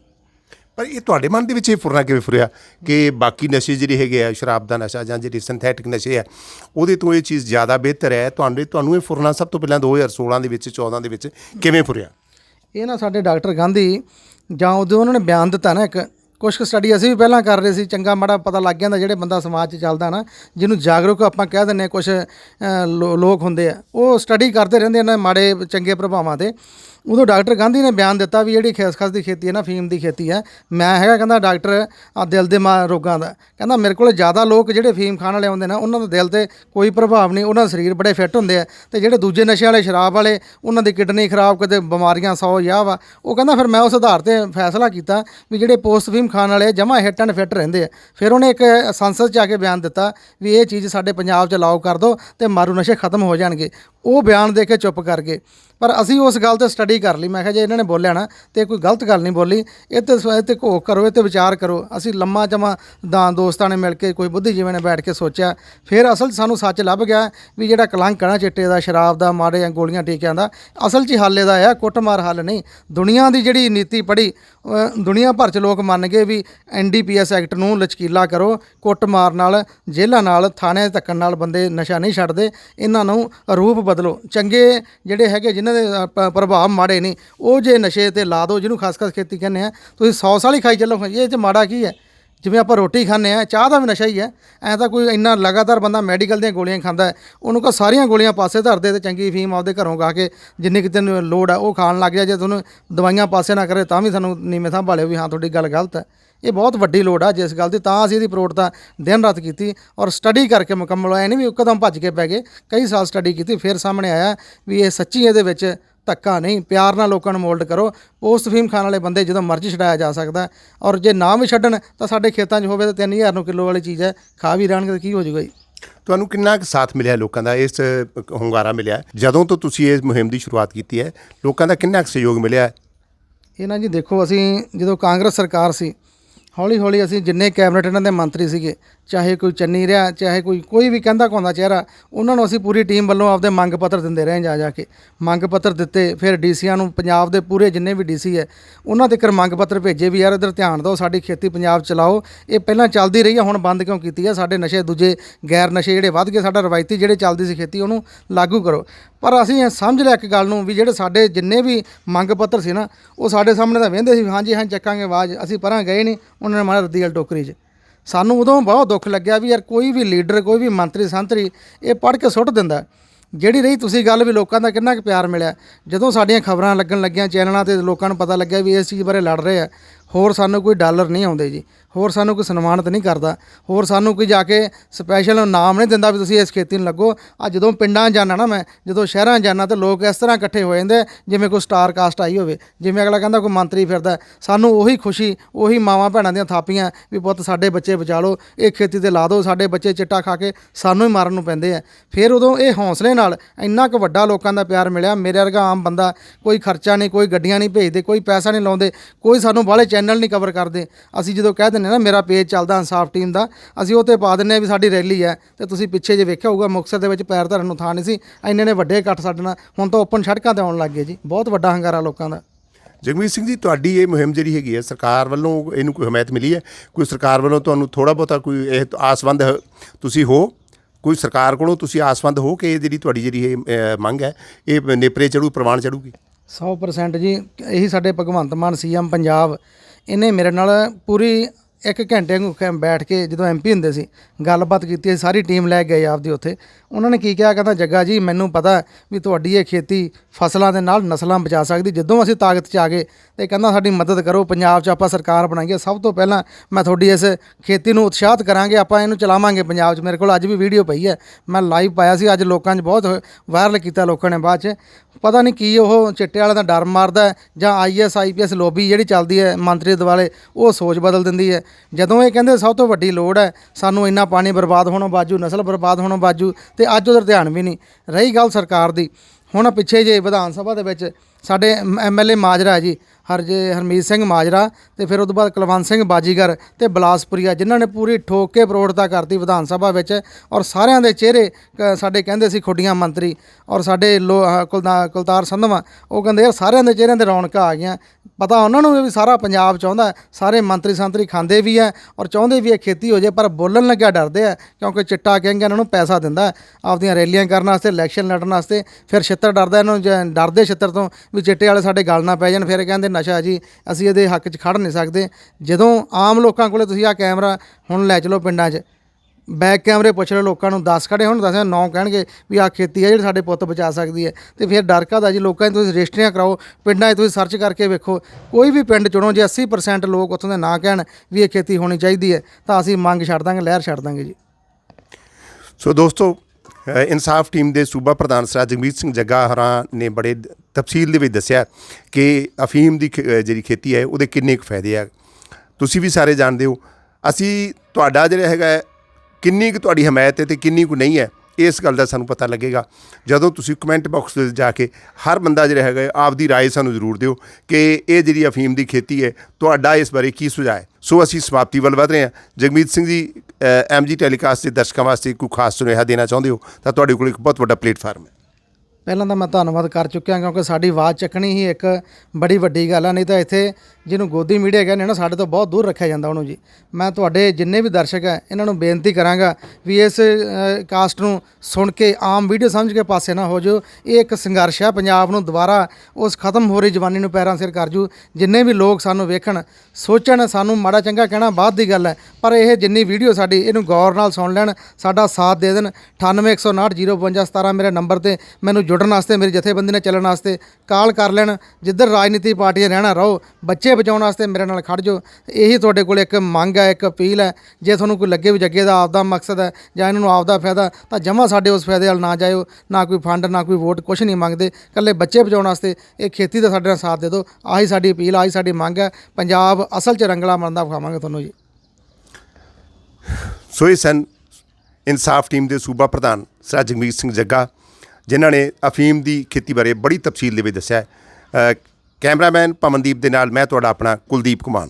ਪਰ ਇਹ ਤੁਹਾਡੇ ਮਨ ਦੇ ਵਿੱਚ ਇਹ ਫੁਰਨਾ ਕਿਵੇਂ ਫੁਰਿਆ ਕਿ ਬਾਕੀ ਨਸ਼ੇ ਜਿਹੜੇ ਹੈਗੇ ਆ, ਸ਼ਰਾਬ ਦਾ ਨਸ਼ਾ ਜਾਂ ਜਿਹੜੀ ਸਿੰਥੈਟਿਕ ਨਸ਼ੇ ਆ, ਉਹਦੇ ਤੋਂ ਇਹ ਚੀਜ਼ ਜ਼ਿਆਦਾ ਬਿਹਤਰ ਹੈ? ਤੁਹਾਨੂੰ ਤੁਹਾਨੂੰ ਇਹ ਫੁਰਨਾ ਸਭ ਤੋਂ ਪਹਿਲਾਂ 2016 ਦੇ ਵਿੱਚ 14 ਦੇ ਵਿੱਚ ਕਿਵੇਂ ਫੁਰਿਆ? ਇਹ ਨਾ ਸਾਡੇ ਡਾਕਟਰ ਗਾਂਧੀ ਜਾਂ ਉਦੋਂ ਉਹਨਾਂ ਨੇ ਬਿਆਨ ਦਿੱਤਾ ਨਾ ਇੱਕ, ਕੁਛ ਕੁ ਸਟੱਡੀ ਅਸੀਂ ਵੀ ਪਹਿਲਾਂ ਕਰ ਰਹੇ ਸੀ, ਚੰਗਾ ਮਾੜਾ ਪਤਾ ਲੱਗ ਜਾਂਦਾ ਜਿਹੜੇ ਬੰਦਾ ਸਮਾਜ 'ਚ ਚੱਲਦਾ ਨਾ, ਜਿਹਨੂੰ ਜਾਗਰੂਕ ਆਪਾਂ ਕਹਿ ਦਿੰਨੇ ਕੁਝ ਲੋਕ ਹੁੰਦੇ ਆ, ਉਹ ਸਟੱਡੀ ਕਰਦੇ ਰਹਿੰਦੇ ਨੇ ਮਾੜੇ, ਚੰਗੇ ਪ੍ਰਭਾਵਾਂ ਤੇ। ਉਦੋਂ ਡਾਕਟਰ ਗਾਂਧੀ ਨੇ ਬਿਆਨ ਦਿੱਤਾ ਵੀ ਜਿਹੜੀ ਖਸਖਸ ਦੀ ਖੇਤੀ ਹੈ ਨਾ, ਫੀਮ ਦੀ ਖੇਤੀ ਹੈ, ਮੈਂ ਹੈਗਾ, ਕਹਿੰਦਾ ਡਾਕਟਰ ਆ ਦਿਲ ਦੇ ਮਾ ਰੋਗਾਂ ਦਾ। ਕਹਿੰਦਾ ਮੇਰੇ ਕੋਲ ਜ਼ਿਆਦਾ ਲੋਕ ਜਿਹੜੇ ਫੀਮ ਖਾਣ ਵਾਲੇ ਆਉਂਦੇ ਨੇ, ਉਹਨਾਂ ਦਾ ਦਿਲ ਤੇ ਕੋਈ ਪ੍ਰਭਾਵ ਨਹੀਂ, ਉਹਨਾਂ ਦਾ ਸਰੀਰ ਬੜੇ ਫਿੱਟ ਹੁੰਦੇ ਆ ਤੇ ਜਿਹੜੇ ਦੂਜੇ ਨਸ਼ੇ ਵਾਲੇ, ਸ਼ਰਾਬ ਵਾਲੇ, ਉਹਨਾਂ ਦੀ ਕਿਡਨੀ ਖਰਾਬ, ਕਿਤੇ ਬਿਮਾਰੀਆਂ ਸੌ ਯਾ ਵਾ, ਉਹ ਕਹਿੰਦਾ ਫਿਰ ਮੈਂ ਉਸ ਆਧਾਰ ਤੇ ਫੈਸਲਾ ਕੀਤਾ ਵੀ ਜਿਹੜੇ ਪੋਸਟ ਫੀਮ ਖਾਣ ਵਾਲੇ ਜਮਾ ਹਿੱਟ ਐਂਡ ਫਿੱਟ ਰਹਿੰਦੇ ਆ। ਫਿਰ ਉਹਨੇ ਇੱਕ ਸੰਸਦ 'ਚ ਆ ਕੇ ਬਿਆਨ ਦਿੱਤਾ ਵੀ ਇਹ ਚੀਜ਼ ਸਾਡੇ ਪੰਜਾਬ 'ਚ ਲਾਓ ਕਰ ਦਿਓ ਤੇ ਮਾਰੂ ਨਸ਼ੇ ਖਤਮ ਹੋ ਜਾਣਗੇ। ਉਹ ਬਿਆਨ ਦੇ ਕੇ ਚੁੱਪ ਕਰ ਗਏ। ਪਰ ਅਸੀਂ ਉਸ ਗੱਲ ਤੇ ਸਟੱਡੀ ਕਰ ਲਈ। ਮੈਂ ਕਿਹਾ ਜੇ ਇਹਨਾਂ ਨੇ ਬੋਲਿਆ ਨਾ, ਤੇ ਕੋਈ ਗਲਤ ਗੱਲ ਨਹੀਂ ਬੋਲੀ। ਇਹ ਤੇ ਸ- ਇਹ ਤੇ ਘੋਖ ਕਰੋ, ਇਹ ਤੇ ਵਿਚਾਰ ਕਰੋ। ਅਸੀਂ ਲੰਮਾ ਜਮਾ ਦਾ ਦੋਸਤਾਂ ਨੇ ਮਿਲ ਕੇ ਕੋਈ ਬੁੱਧੀਜੀਵੀ ਨੇ ਬੈਠ ਕੇ ਸੋਚਿਆ। ਫਿਰ ਅਸਲ 'ਚ ਸਾਨੂੰ ਸੱਚ ਲੱਭ ਗਿਆ ਵੀ ਜਿਹੜਾ ਕਲੰਕ ਹੈ ਨਾ ਚਿੱਟੇ ਦਾ, ਸ਼ਰਾਬ ਦਾ, ਮਾੜੇ ਜਾਂ ਗੋਲੀਆਂ ਟੀਕਿਆਂ ਦਾ, ਅਸਲ 'ਚ ਹੀ ਹੱਲ ਇਹਦਾ ਆ, ਕੁੱਟਮਾਰ ਹੱਲ ਨਹੀਂ। ਦੁਨੀਆ ਦੀ ਜਿਹੜੀ ਨੀਤੀ ਪੜੀ ਦੁਨੀਆ ਭਰ 'ਚ ਲੋਕ ਮੰਨ ਗਏ ਵੀ ਐਨਡੀਪੀਐਸ ਐਕਟ ਨੂੰ ਲਚਕੀਲਾ ਕਰੋ, ਕੁੱਟਮਾਰ ਨਾਲ, ਜੇਲ੍ਹਾਂ ਨਾਲ ਥਾਣੇ ਧੱਕਣ ਨਾਲ ਬੰਦੇ ਨਸ਼ਾ ਨਹੀਂ ਛੱਡਦੇ। ਇਹਨਾਂ ਨੂੰ ਰੂਪ ਬਦਲੋ। ਚੰਗੇ ਜਿਹੜੇ ਹੈਗੇ, ਜਿਨ੍ਹਾਂ ਦੇ ਪ- ਪ੍ਰਭਾਵ ਮਾੜੇ ਨਹੀਂ ਉਹ ਜੇ ਨਸ਼ੇ ਤੇ ਲਾ ਦਿਓ ਜਿਹਨੂੰ ਖਾਸ ਖਾਸ ਖੇਤੀ ਕਹਿੰਦੇ ਆ, ਤੁਸੀਂ 100 ਸਾਲ ਹੀ ਖਾਈ ਚੱਲੋ, ਇਹ ਚ ਮਾੜਾ ਕੀ ਹੈ? ਜਿਵੇਂ ਆਪਾਂ ਰੋਟੀ ਖਾਂਦੇ ਆ ਚਾਹ ਦਾ ਵੀ ਨਸ਼ਾ ਹੀ ਹੈ। ਐਂ ਤਾਂ ਕੋਈ ਇੰਨਾ ਲਗਾਤਾਰ ਬੰਦਾ ਮੈਡੀਕਲ ਦੀਆਂ ਗੋਲੀਆਂ ਖਾਂਦਾ ਹੈ, ਉਹਨੂੰ ਕੋ ਸਾਰੀਆਂ ਗੋਲੀਆਂ ਪਾਸੇ ਧਰਦੇ ਤੇ ਚੰਗੀ ਫੀਮ ਆਪਦੇ ਘਰੋਂ ਗਾ ਕੇ ਜਿੰਨੀ ਕਿਤੇ ਤੈਨੂੰ ਲੋੜ ਆ, ਉਹ ਖਾਣ ਲੱਗ ਜਾ। ਜੇ ਤੁਹਾਨੂੰ ਦਵਾਈਆਂ ਪਾਸੇ ਨਾ ਕਰੇ ਤਾਂ ਵੀ ਸਾਨੂੰ ਨੀਵੇਂ ਸੰਭਾਲਿਓ ਵੀ ਹਾਂ, ਤੁਹਾਡੀ ਗੱਲ ਗਲਤ ਹੈ। ਇਹ ਬਹੁਤ ਵੱਡੀ ਲੋੜ ਆ ਜਿਸ ਗੱਲ ਦੀ, ਤਾਂ ਅਸੀਂ ਇਹਦੀ ਪ੍ਰੋੜਤਾ ਦਿਨ ਰਾਤ ਕੀਤੀ ਔਰ ਸਟੱਡੀ ਕਰਕੇ ਮੁਕੰਮਲ ਹੋਇਆ। ਨਹੀਂ ਵੀ ਇੱਕਦਮ ਭੱਜ ਕੇ ਪੈ ਗਏ। ਕਈ ਸਾਲ ਸਟੱਡੀ ਕੀਤੀ, ਫਿਰ ਸਾਹਮਣੇ ਆਇਆ ਵੀ ਇਹ ਸੱਚੀ ਇਹਦੇ ਵਿੱਚ ਧੱਕਾ ਨਹੀਂ ਪਿਆਰ ਨਾਲ ਲੋਕਾਂ ਨੂੰ ਮੋਲਡ ਕਰੋ। ਪੋਸਟ ਫੀਮ ਖਾਣ ਵਾਲੇ ਬੰਦੇ ਜਦੋਂ ਮਰਜ਼ੀ ਛਡਾਇਆ ਜਾ ਸਕਦਾ। ਔਰ ਜੇ ਨਾ ਵੀ ਛੱਡਣ ਤਾਂ ਸਾਡੇ ਖੇਤਾਂ 'ਚ ਹੋਵੇ ਤਾਂ 3000 ਨੂੰ ਕਿਲੋ ਵਾਲੀ ਚੀਜ਼ ਹੈ। ਖਾ ਵੀ ਰਹਿਣਗੇ ਤਾਂ ਕੀ ਹੋ ਜਾਊਗਾ ਜੀ? ਤੁਹਾਨੂੰ ਕਿੰਨਾ ਕੁ ਸਾਥ ਮਿਲਿਆ ਲੋਕਾਂ ਦਾ? ਇਸ ਹੁੰਗਾਰਾ ਮਿਲਿਆ। ਜਦੋਂ ਤੋਂ ਤੁਸੀਂ ਇਸ ਮੁਹਿੰਮ ਦੀ ਸ਼ੁਰੂਆਤ ਕੀਤੀ ਹੈ ਲੋਕਾਂ ਦਾ ਕਿੰਨਾ ਕੁ ਸਹਿਯੋਗ ਮਿਲਿਆ? ਇਹ ਨਾ ਜੀ ਦੇਖੋ ਅਸੀਂ ਜਦੋਂ ਕਾਂਗਰਸ ਸਰਕਾਰ ਸੀ ਹੌਲੀ ਹੌਲੀ ਅਸੀਂ ਜਿੰਨੇ ਕੈਬਨਿਟ ਇਹਨਾਂ ਦੇ ਮੰਤਰੀ ਸੀਗੇ ਚਾਹੇ ਕੋਈ ਚੰਨੀ ਰਿਹਾ, ਚਾਹੇ ਕੋਈ ਕੋਈ ਵੀ ਕਹਿੰਦਾ ਕੋਂਦਾ ਚਿਹਰਾ, ਉਹਨਾਂ ਨੂੰ ਅਸੀਂ ਪੂਰੀ ਟੀਮ ਵੱਲੋਂ ਆਪਦੇ ਮੰਗ ਪੱਤਰ ਦਿੰਦੇ ਰਹੇ ਜਾ ਜਾ ਕੇ। ਮੰਗ ਪੱਤਰ ਦਿੱਤੇ, ਫਿਰ ਡੀਸੀਆਂ ਨੂੰ ਪੰਜਾਬ ਦੇ ਪੂਰੇ ਜਿੰਨੇ ਵੀ ਡੀਸੀ ਹੈ, ਉਹਨਾਂ ਦੇ ਕਰ ਮੰਗ ਪੱਤਰ ਭੇਜੇ ਵੀ ਯਾਰ ਇਧਰ ਧਿਆਨ ਦਿਓ, ਸਾਡੀ ਖੇਤੀ ਪੰਜਾਬ ਚਲਾਓ। ਇਹ ਪਹਿਲਾਂ ਚੱਲਦੀ ਰਹੀ ਹੈ ਹੁਣ ਬੰਦ ਕਿਉਂ ਕੀਤੀ ਹੈ ਸਾਡੇ ਨਸ਼ੇ ਦੂਜੇ ਗੈਰ ਨਸ਼ੇ ਜਿਹੜੇ ਵੱਧ ਗਏ, ਸਾਡਾ ਰਵਾਇਤੀ ਜਿਹੜੇ ਚੱਲਦੀ ਸੀ ਖੇਤੀ, ਉਹਨੂੰ ਲਾਗੂ ਕਰੋ। ਪਰ ਅਸੀਂ ਸਮਝ ਲਿਆ ਇੱਕ ਗੱਲ ਨੂੰ ਵੀ ਜਿਹੜੇ ਸਾਡੇ ਜਿੰਨੇ ਵੀ ਮੰਗ ਪੱਤਰ ਸੀ ਨਾ, ਉਹ ਸਾਡੇ ਸਾਹਮਣੇ ਤਾਂ ਵਹਿੰਦੇ ਸੀ ਵੀ ਹਾਂਜੀ ਹਾਂ ਚੱਕਾਂਗੇ ਆਵਾਜ਼, ਅਸੀਂ ਪਰਾਂ ਗਏ ਨਹੀਂ, ਉਹਨਾਂ ਨੇ ਮਾਰਾ ਰੱਦੀ ਵਾਲੀ ਟੋਕਰੀ 'ਚ। ਸਾਨੂੰ ਉਦੋਂ ਬਹੁਤ ਦੁੱਖ ਲੱਗਿਆ ਵੀ ਯਾਰ ਕੋਈ ਵੀ ਲੀਡਰ, ਕੋਈ ਵੀ ਮੰਤਰੀ, ਸੰਤਰੀ ਇਹ ਪੜ੍ਹ ਕੇ ਸੁੱਟ ਦਿੰਦਾ। ਜਿਹੜੀ ਰਹੀ ਤੁਸੀਂ ਗੱਲ ਵੀ ਲੋਕਾਂ ਦਾ ਕਿੰਨਾ ਕੁ ਪਿਆਰ ਮਿਲਿਆ। ਜਦੋਂ ਸਾਡੀਆਂ ਖਬਰਾਂ ਲੱਗਣ ਲੱਗੀਆਂ ਚੈਨਲਾਂ ਤੇ ਲੋਕਾਂ ਨੂੰ ਪਤਾ ਲੱਗਿਆ ਵੀ ਇਸ ਚੀਜ਼ ਬਾਰੇ ਲੜ ਰਹੇ ਆ ਹੋਰ ਸਾਨੂੰ ਕੋਈ ਡਾਲਰ ਨਹੀਂ ਆਉਂਦੇ ਜੀ। ਹੋਰ ਸਾਨੂੰ ਕੋਈ ਸਨਮਾਨਿਤ ਨਹੀਂ ਕਰਦਾ। ਹੋਰ ਸਾਨੂੰ ਕੋਈ ਜਾ ਕੇ ਸਪੈਸ਼ਲ ਨਾਮ ਨਹੀਂ ਦਿੰਦਾ ਵੀ ਤੁਸੀਂ ਇਸ ਖੇਤੀ ਨੂੰ ਲੱਗੋ। ਆ ਜਦੋਂ ਪਿੰਡਾਂ ਜਾਣਾ ਨਾ ਮੈਂ, ਜਦੋਂ ਸ਼ਹਿਰਾਂ ਜਾਣਾ ਤੇ ਲੋਕ ਇਸ ਤਰ੍ਹਾਂ ਇਕੱਠੇ ਹੋ ਜਾਂਦੇ, ਜਿਵੇਂ ਕੋਈ ਸਟਾਰ ਕਾਸਟ ਆਈ ਹੋਵੇ, ਜਿਵੇਂ ਅਗਲਾ ਕਹਿੰਦਾ ਕੋਈ ਮੰਤਰੀ ਫਿਰਦਾ ਸਾਨੂੰ ਉਹੀ ਖੁਸ਼ੀ, ਉਹੀ ਮਾਵਾਂ ਭੈਣਾਂ ਦੀਆਂ ਥਾਪੀਆਂ ਵੀ ਪੁੱਤ ਸਾਡੇ ਬੱਚੇ ਬਚਾ ਲਓ, ਇਹ ਖੇਤੀ ਤੇ ਲਾ ਦਿਓ, ਸਾਡੇ ਬੱਚੇ ਚਿੱਟਾ ਖਾ ਕੇ ਸਾਨੂੰ ਹੀ ਮਾਰਨ ਨੂੰ ਪੈਂਦੇ ਆ। ਫਿਰ ਉਦੋਂ ਇਹ ਹੌਸਲੇ ਨਾਲ ਇੰਨਾ ਕੁ ਵੱਡਾ ਲੋਕਾਂ ਦਾ ਪਿਆਰ ਮਿਲਿਆ। ਮੇਰੇ ਵਰਗਾ ਆਮ ਬੰਦਾ ਕੋਈ ਖਰਚਾ ਨਹੀਂ, ਕੋਈ ਗੱਡੀਆਂ ਨਹੀਂ ਭੇਜਦੇ, ਕੋਈ ਪੈਸਾ ਨਹੀਂ ਲਾਉਂਦੇ, ਕੋਈ ਸਾਨੂੰ ਬਾਹਲੇ ਚੈਨਲ ਨਹੀਂ ਕਵਰ ਕਰਦੇ। ਅਸੀਂ ਜਦੋਂ ਕਹਿ ਦਿੰਦੇ ਨਾ ਮੇਰਾ ਪੇਜ ਚੱਲਦਾ ਇਨਸਾਫ ਟੀਮ ਦਾ ਅਸੀਂ ਉਹ ਤੇ ਪਾ ਦਿੰਦੇ ਆ ਵੀ ਸਾਡੀ ਰੈਲੀ ਹੈ। ਤੇ ਤੁਸੀਂ ਪਿੱਛੇ ਜੇ ਵੇਖਿਆ ਹੋਊਗਾ ਮੁਕਤਸਰ ਦੇ ਵਿੱਚ ਪੈਰ ਧਰਨ ਨੂੰ ਥਾਂ ਨਹੀਂ ਸੀ। ਇੰਨੇ ਨੇ ਵੱਡੇ ਇਕੱਠ ਸਾਡੇ ਨਾਲ। ਹੁਣ ਤਾਂ ਓਪਨ ਸੜਕਾਂ ਤੇ ਆਉਣ ਲੱਗ ਗਏ ਜੀ। ਬਹੁਤ ਵੱਡਾ ਹੰਗਾਰਾ ਲੋਕਾਂ ਦਾ। ਜਗਮੀਤ ਸਿੰਘ ਜੀ ਤੁਹਾਡੀ ਇਹ ਮੁਹਿੰਮ ਜਿਹੜੀ ਹੈਗੀ ਹੈ ਸਰਕਾਰ ਵੱਲੋਂ ਇਹਨੂੰ ਕੋਈ ਹਮਾਇਤ ਮਿਲੀ ਹੈ? ਕੋਈ ਸਰਕਾਰ ਵੱਲੋਂ ਤੁਹਾਨੂੰ ਥੋੜਾ ਬਹੁਤਾ ਕੋਈ ਇਹ ਆਸਵੰਦ ਤੁਸੀਂ ਹੋ? ਕੋਈ ਸਰਕਾਰ ਕੋਲੋਂ ਤੁਸੀਂ ਆਸਵੰਦ ਹੋ ਕਿ ਇਹ ਜਿਹੜੀ ਤੁਹਾਡੀ ਜਿਹੜੀ ਇਹ ਮੰਗ ਹੈ ਇਹ ਨੇਪਰੇ ਚੜੂ ਪ੍ਰਵਾਨ ਚੜੂਗੀ? 100% ਜੀ। ਇਹੀ ਸਾਡੇ ਭਗਵੰਤ ਮਾਨ ਸੀਐਮ ਪੰਜਾਬ। ਇਹਨੇ ਮੇਰੇ ਨਾਲ ਪੂਰੀ ਇੱਕ ਘੰਟੇ ਨੂੰ ਕ- ਬੈਠ ਕੇ ਜਦੋਂ ਐਮਪੀ ਹੁੰਦੇ ਸੀ, ਗੱਲਬਾਤ ਕੀਤੀ, ਅਸੀਂ ਸਾਰੀ ਟੀਮ ਲੈ ਕੇ ਗਏ ਆਪਦੀ ਉੱਥੇ। ਉਹਨਾਂ ਨੇ ਕੀ ਕਿਹਾ? ਕਹਿੰਦਾ, ਜੱਗਾ ਜੀ, ਮੈਨੂੰ ਪਤਾ ਵੀ ਤੁਹਾਡੀ ਇਹ ਖੇਤੀ ਫਸਲਾਂ ਦੇ ਨਾਲ ਨਸਲਾਂ ਬਚਾ ਸਕਦੀ। ਜਦੋਂ ਅਸੀਂ ਤਾਕਤ 'ਚ ਆ ਗਏ ਤੇ ਕਹਿੰਦਾ, ਸਾਡੀ ਮਦਦ ਕਰੋ, ਪੰਜਾਬ 'ਚ ਆਪਾਂ ਸਰਕਾਰ ਬਣਾਈਏ। ਸਭ ਤੋਂ ਪਹਿਲਾਂ ਮੈਂ ਤੁਹਾਡੀ ਇਸ ਖੇਤੀ ਨੂੰ ਉਤਸ਼ਾਹਿਤ ਕਰਾਂਗੇ, ਆਪਾਂ ਇਹਨੂੰ ਚਲਾਵਾਂਗੇ ਪੰਜਾਬ 'ਚ। ਮੇਰੇ ਕੋਲ ਅੱਜ ਵੀ ਵੀਡੀਓ ਪਈ ਹੈ। ਮੈਂ ਲਾਈਵ ਪਾਇਆ ਸੀ, ਅੱਜ ਲੋਕਾਂ 'ਚ ਬਹੁਤ ਵਾਇਰਲ ਕੀਤਾ ਲੋਕਾਂ ਨੇ ਬਾਅਦ 'ਚ। ਪਤਾ ਨਹੀਂ ਕੀ ਉਹ ਚਿੱਟੇ ਵਾਲਿਆਂ ਦਾ ਡਰ ਮਾਰਦਾ ਹੈ ਜਾਂ ਆਈਐਸ ਆਈਪੀਐਸ ਲੋਬੀ ਜਿਹੜੀ ਚੱਲਦੀ ਹੈ ਮੰਤਰੀ ਦੁਆਲੇ, ਉਹ ਸੋਚ ਬਦਲ ਦਿੰਦੀ ਹੈ। ਜਦੋਂ ਇਹ ਕਹਿੰਦੇ ਸਭ ਤੋਂ ਵੱਡੀ ਲੋੜ ਹੈ, ਸਾਨੂੰ ਇੰਨਾ ਪਾਣੀ ਬਰਬਾਦ ਹੋਣੋਂ ਬਾਜੂ, ਨਸਲ ਬਰਬਾਦ ਹੋਣੋਂ ਬਾਜੂ, ਤੇ ਅੱਜ ਉਧਰ ਧਿਆਨ ਵੀ ਨਹੀਂ ਰਹੀ ਗੱਲ ਸਰਕਾਰ ਦੀ। ਹੁਣ ਪਿੱਛੇ ਜੇ ਵਿਧਾਨ ਸਭਾ ਦੇ ਵਿੱਚ ਸਾਡੇ ਐਮਐਲਏ ਮਾਜਰਾ ਜੀ, ਹਰਜੇ ਹਰਮੀਤ ਸਿੰਘ ਮਾਜਰਾ, ਤੇ ਫਿਰ ਉਹ ਤੋਂ ਬਾਅਦ ਕੁਲਵੰਤ ਸਿੰਘ ਬਾਜੀਗਰ ਤੇ ਬਲਾਸਪੁਰੀਆ, ਜਿਨ੍ਹਾਂ ਨੇ ਪੂਰੀ ਠੋਕ ਕੇ ਪ੍ਰੋੜਤਾ ਕਰਤੀ ਵਿਧਾਨ ਸਭਾ ਵਿੱਚ, ਔਰ ਸਾਰਿਆਂ ਦੇ ਚਿਹਰੇ ਕ- ਸਾਡੇ ਕਹਿੰਦੇ ਸੀ ਖੁੱਡੀਆਂ ਮੰਤਰੀ, ਔਰ ਸਾਡੇ ਲੋ- ਕੁਲਦਾ- ਕੁਲਤਾਰ ਸੰਧਵਾ, ਉਹ ਕਹਿੰਦੇ ਯਾਰ ਸਾਰਿਆਂ ਦੇ ਚਿਹਰਿਆਂ ਤੇ ਰੌਣਕਾਂ ਆ ਗਈਆਂ ਪਤਾ ਉਹਨਾਂ ਨੂੰ ਵੀ ਸਾਰਾ ਪੰਜਾਬ ਚਾਹੁੰਦਾ ਸਾਰੇ ਮੰਤਰੀ ਸੰਤਰੀ ਖਾਂਦੇ ਵੀ ਹੈ ਔਰ ਚਾਹੁੰਦੇ ਵੀ ਹੈ ਖੇਤੀ ਹੋ ਜਾਏ, ਪਰ ਬੋਲਣ ਲੱਗਿਆ ਡਰਦੇ ਆ ਕਿਉਂਕਿ ਚਿੱਟਾ ਕਹਿੰਗੇ ਇਹਨਾਂ ਨੂੰ ਪੈਸਾ ਦਿੰਦਾ ਆਪਦੀਆਂ ਰੈਲੀਆਂ ਕਰਨ ਵਾਸਤੇ ਇਲੈਕਸ਼ਨ ਲੜਨ ਵਾਸਤੇ, ਫਿਰ ਛਿੱਤਰ ਡਰਦਾ ਇਹਨਾਂ ਨੂੰ, ਜ- ਡਰਦੇ ਛਿੱਤਰ ਤੋਂ ਵੀ ਚਿੱਟੇ ਵਾਲੇ ਸਾਡੇ ਗੱਲ ਨਾ ਪੈ ਜਾਣ, ਫਿਰ ਕਹਿੰਦੇ ਨਸ਼ਾ ਜੀ, ਅਸੀਂ ਇਹਦੇ ਹੱਕ 'ਚ ਖੜ ਨਹੀਂ ਸਕਦੇ। ਜਦੋਂ ਆਮ ਲੋਕਾਂ ਕੋਲੇ ਤੁਸੀਂ ਆ ਕੈਮਰਾ, ਹੁਣ ਲੈ ਚਲੋ ਪਿੰਡਾਂ 'ਚ ਬੈਕ ਕੈਮਰੇ ਪੁੱਛ ਲਓ ਲੋਕਾਂ ਨੂੰ 10 ਖੜੇ ਹੁਣ ਦੱਸਿਆ 9 ਕਹਿਣਗੇ ਵੀ ਆ ਖੇਤੀ ਹੈ ਜਿਹੜੀ ਸਾਡੇ ਪੁੱਤ ਬਚਾ ਸਕਦੀ ਹੈ। ਤੇ ਫਿਰ ਡਰ ਕਾਦਾ ਜੀ, ਲੋਕਾਂ ਦੀ ਤੁਸੀਂ ਰਜਿਸਟਰੀਆਂ ਕਰਾਓ, ਪਿੰਡਾਂ 'ਚ ਤੁਸੀਂ ਸਰਚ ਕਰਕੇ ਵੇਖੋ। ਕੋਈ ਵੀ ਪਿੰਡ ਚੁਣੋ, ਜੇ 80% ਲੋਕ ਉੱਥੋਂ ਦੇ ਨਾ ਕਹਿਣ ਵੀ ਇਹ ਖੇਤੀ ਹੋਣੀ ਚਾਹੀਦੀ ਹੈ, ਤਾਂ ਅਸੀਂ ਮੰਗ ਛੱਡ ਦਾਂਗੇ, ਲਹਿਰ ਛੱਡ ਦਾਂਗੇ ਜੀ। ਸੋ ਦੋਸਤੋ ਇਨਸਾਫ ਟੀਮ ਦੇ ਸੂਬਾ ਪ੍ਰਧਾਨ ਸਰ ਜਗਮੀਤ ਸਿੰਘ ਜੱਗਾ ਹਰਾਂ ਨੇ ਬੜੇ ਤਫਸੀਲ ਦੇ ਵਿੱਚ ਦੱਸਿਆ ਕਿ ਅਫੀਮ ਦੀ ਖ- ਜਿਹੜੀ ਖੇਤੀ ਹੈ, ਉਹਦੇ ਕਿੰਨੇ ਕੁ ਫਾਇਦੇ ਆ। ਤੁਸੀਂ ਵੀ ਸਾਰੇ ਜਾਣਦੇ ਹੋ। ਅਸੀਂ ਤੁਹਾਡਾ ਜਿਹੜਾ ਹੈਗਾ ਕਿੰਨੀ ਕੁ ਤੁਹਾਡੀ ਹਮਾਇਤ ਹੈ ਤੇ ਕਿੰਨੀ ਕੁ ਨਹੀਂ ਹੈ ਇਸ ਗੱਲ ਦਾ ਸਾਨੂੰ ਪਤਾ ਲੱਗੇਗਾ ਜਦੋਂ ਤੁਸੀਂ ਕਮੈਂਟ ਬਾਕਸ ਦੇ ਵਿੱਚ ਜਾ ਕੇ ਹਰ ਬੰਦਾ ਜਿਹੜਾ ਹੈਗਾ ਹੈ, ਆਪਦੀ رائے ਸਾਨੂੰ ਜ਼ਰੂਰ ਦਿਓ ਕਿ ਇਹ ਜਿਹੜੀ ਅਫੀਮ ਦੀ ਖੇਤੀ ਹੈ ਤੁਹਾਡਾ ਇਸ ਬਾਰੇ ਕੀ ਸੁਝਾਅ ਹੈ ਸੋ ਅਸੀਂ ਸਮਾਪਤੀ ਵੱਲ ਵਧ ਰਹੇ ਹਾਂ ਜਗਮੀਤ ਸਿੰਘ ਜੀ ਐਮਜੀ ਟੈਲੀਕਾਸਟ ਦੇ ਦਰਸ਼ਕਾਂ ਵਾਸਤੇ ਕੋਈ ਖਾਸ ਸੁਨੇਹਾ ਦੇਣਾ ਚਾਹੁੰਦੇ ਹੋ ਤਾਂ ਤੁਹਾਡੇ ਕੋਲ ਇੱਕ ਬਹੁਤ ਵੱਡਾ ਪਲੇਟਫਾਰਮ ਹੈ ਪਹਿਲਾਂ ਤਾਂ ਮੈਂ ਧੰਨਵਾਦ ਕਰ ਚੁੱਕਿਆ ਕਿਉਂਕਿ ਸਾਡੀ ਆਵਾਜ਼ ਚੱਕਣੀ ਹੀ ਇੱਕ ਬੜੀ ਵੱਡੀ ਗੱਲ ਆ, ਨਹੀਂ ਤਾਂ ਇੱਥੇ ਜਿਹਨੂੰ ਗੋਦੀ ਮੀਡੀਆ ਕਹਿੰਦੇ ਨਾ ਸਾਡੇ ਤੋਂ ਬਹੁਤ ਦੂਰ ਰੱਖਿਆ ਜਾਂਦਾ ਉਹਨੂੰ ਜੀ। ਮੈਂ ਤੁਹਾਡੇ ਜਿੰਨੇ ਵੀ ਦਰਸ਼ਕ ਹੈ ਇਹਨਾਂ ਨੂੰ ਬੇਨਤੀ ਕਰਾਂਗਾ ਵੀ ਇਸ ਕਾਸਟ ਨੂੰ ਸੁਣ ਕੇ, ਆਮ ਵੀਡੀਓ ਸਮਝ ਕੇ ਪਾਸੇ ਨਾ ਹੋ ਜਾਓ। ਇਹ ਇੱਕ ਸੰਘਰਸ਼ ਹੈ ਪੰਜਾਬ ਨੂੰ ਦੁਬਾਰਾ ਉਸ ਖਤਮ ਹੋ ਰਹੀ ਜਵਾਨੀ ਨੂੰ ਪੈਰਾਂ ਸਿਰ ਕਰ ਜੂ। ਜਿੰਨੇ ਵੀ ਲੋਕ ਸਾਨੂੰ ਵੇਖਣ, ਸੋਚਣ, ਸਾਨੂੰ ਮਾੜਾ ਚੰਗਾ ਕਹਿਣਾ ਬਾਅਦ ਦੀ ਗੱਲ ਹੈ, ਪਰ ਇਹ ਜਿੰਨੀ ਵੀਡੀਓ ਸਾਡੀ, ਇਹਨੂੰ ਗੌਰ ਨਾਲ ਸੁਣ ਲੈਣ, ਸਾਡਾ ਸਾਥ ਦੇ ਦੇਣ। 9819055017 ਮੇਰੇ ਨੰਬਰ ਤੇ ਮੈਨੂੰ ਜੁੜਨ ਵਾਸਤੇ, ਮੇਰੀ ਜਥੇਬੰਦੀ ਨਾਲ ਚੱਲਣ ਵਾਸਤੇ ਕਾਲ ਕਰ ਲੈਣ। ਜਿੱਧਰ ਰਾਜਨੀਤੀ ਪਾਰਟੀਆਂ ਰਹਿਣਾ, ਰਹੋ। ਬੱਚੇ ਬਚਾਉਣ ਵਾਸਤੇ ਮੇਰੇ ਨਾਲ ਖੜ ਜਾਓ। ਇਹੀ ਤੁਹਾਡੇ ਕੋਲ ਇੱਕ ਮੰਗ ਹੈ, ਇੱਕ ਅਪੀਲ ਹੈ। ਜੇ ਤੁਹਾਨੂੰ ਕੋਈ ਲੱਗੇ ਵੀ ਜੱਗੇ ਦਾ ਆਪਦਾ ਮਕਸਦ ਹੈ ਜਾਂ ਇਹਨਾਂ ਨੂੰ ਆਪਦਾ ਫਾਇਦਾ, ਤਾਂ ਜਮਾ ਸਾਡੇ ਉਸ ਫਾਇਦੇ ਵੱਲ ਨਾ ਜਾਇਓ। ਨਾ ਕੋਈ ਫੰਡ, ਨਾ ਕੋਈ ਵੋਟ ਕੁਝ ਨਹੀਂ ਮੰਗਦੇ। ਇਕੱਲੇ ਬੱਚੇ ਬਚਾਉਣ ਵਾਸਤੇ ਇਹ ਖੇਤੀ ਦਾ ਸਾਡੇ ਨਾਲ ਸਾਥ ਦੇ ਦਿਓ। ਆਹੀ ਸਾਡੀ ਅਪੀਲ, ਆਹੀ ਸਾਡੀ ਮੰਗ ਹੈ। ਪੰਜਾਬ ਅਸਲ 'ਚ ਰੰਗਲਾ ਬਣਦਾ ਵਿਖਾਵਾਂਗੇ ਤੁਹਾਨੂੰ ਜੀ। ਸੋ ਇਹ ਸਨ, ਇਨਸਾਫ ਟੀਮ ਦੇ ਸੂਬਾ ਪ੍ਰਧਾਨ ਸਰ ਜਗਮੀਤ ਸਿੰਘ ਜੱਗਾ ਜਿਨ੍ਹਾਂ ਨੇ ਅਫੀਮ ਦੀ ਖੇਤੀ ਬਾਰੇ ਬੜੀ ਤਫਸੀਲ ਦੇ ਵਿੱਚ ਦੱਸਿਆ ਕੈਮਰਾਮੈਨ ਪਮਨਦੀਪ ਦੇ ਨਾਲ ਮੈਂ ਤੁਹਾਡਾ ਆਪਣਾ ਕੁਲਦੀਪ ਕੁਮਾਨ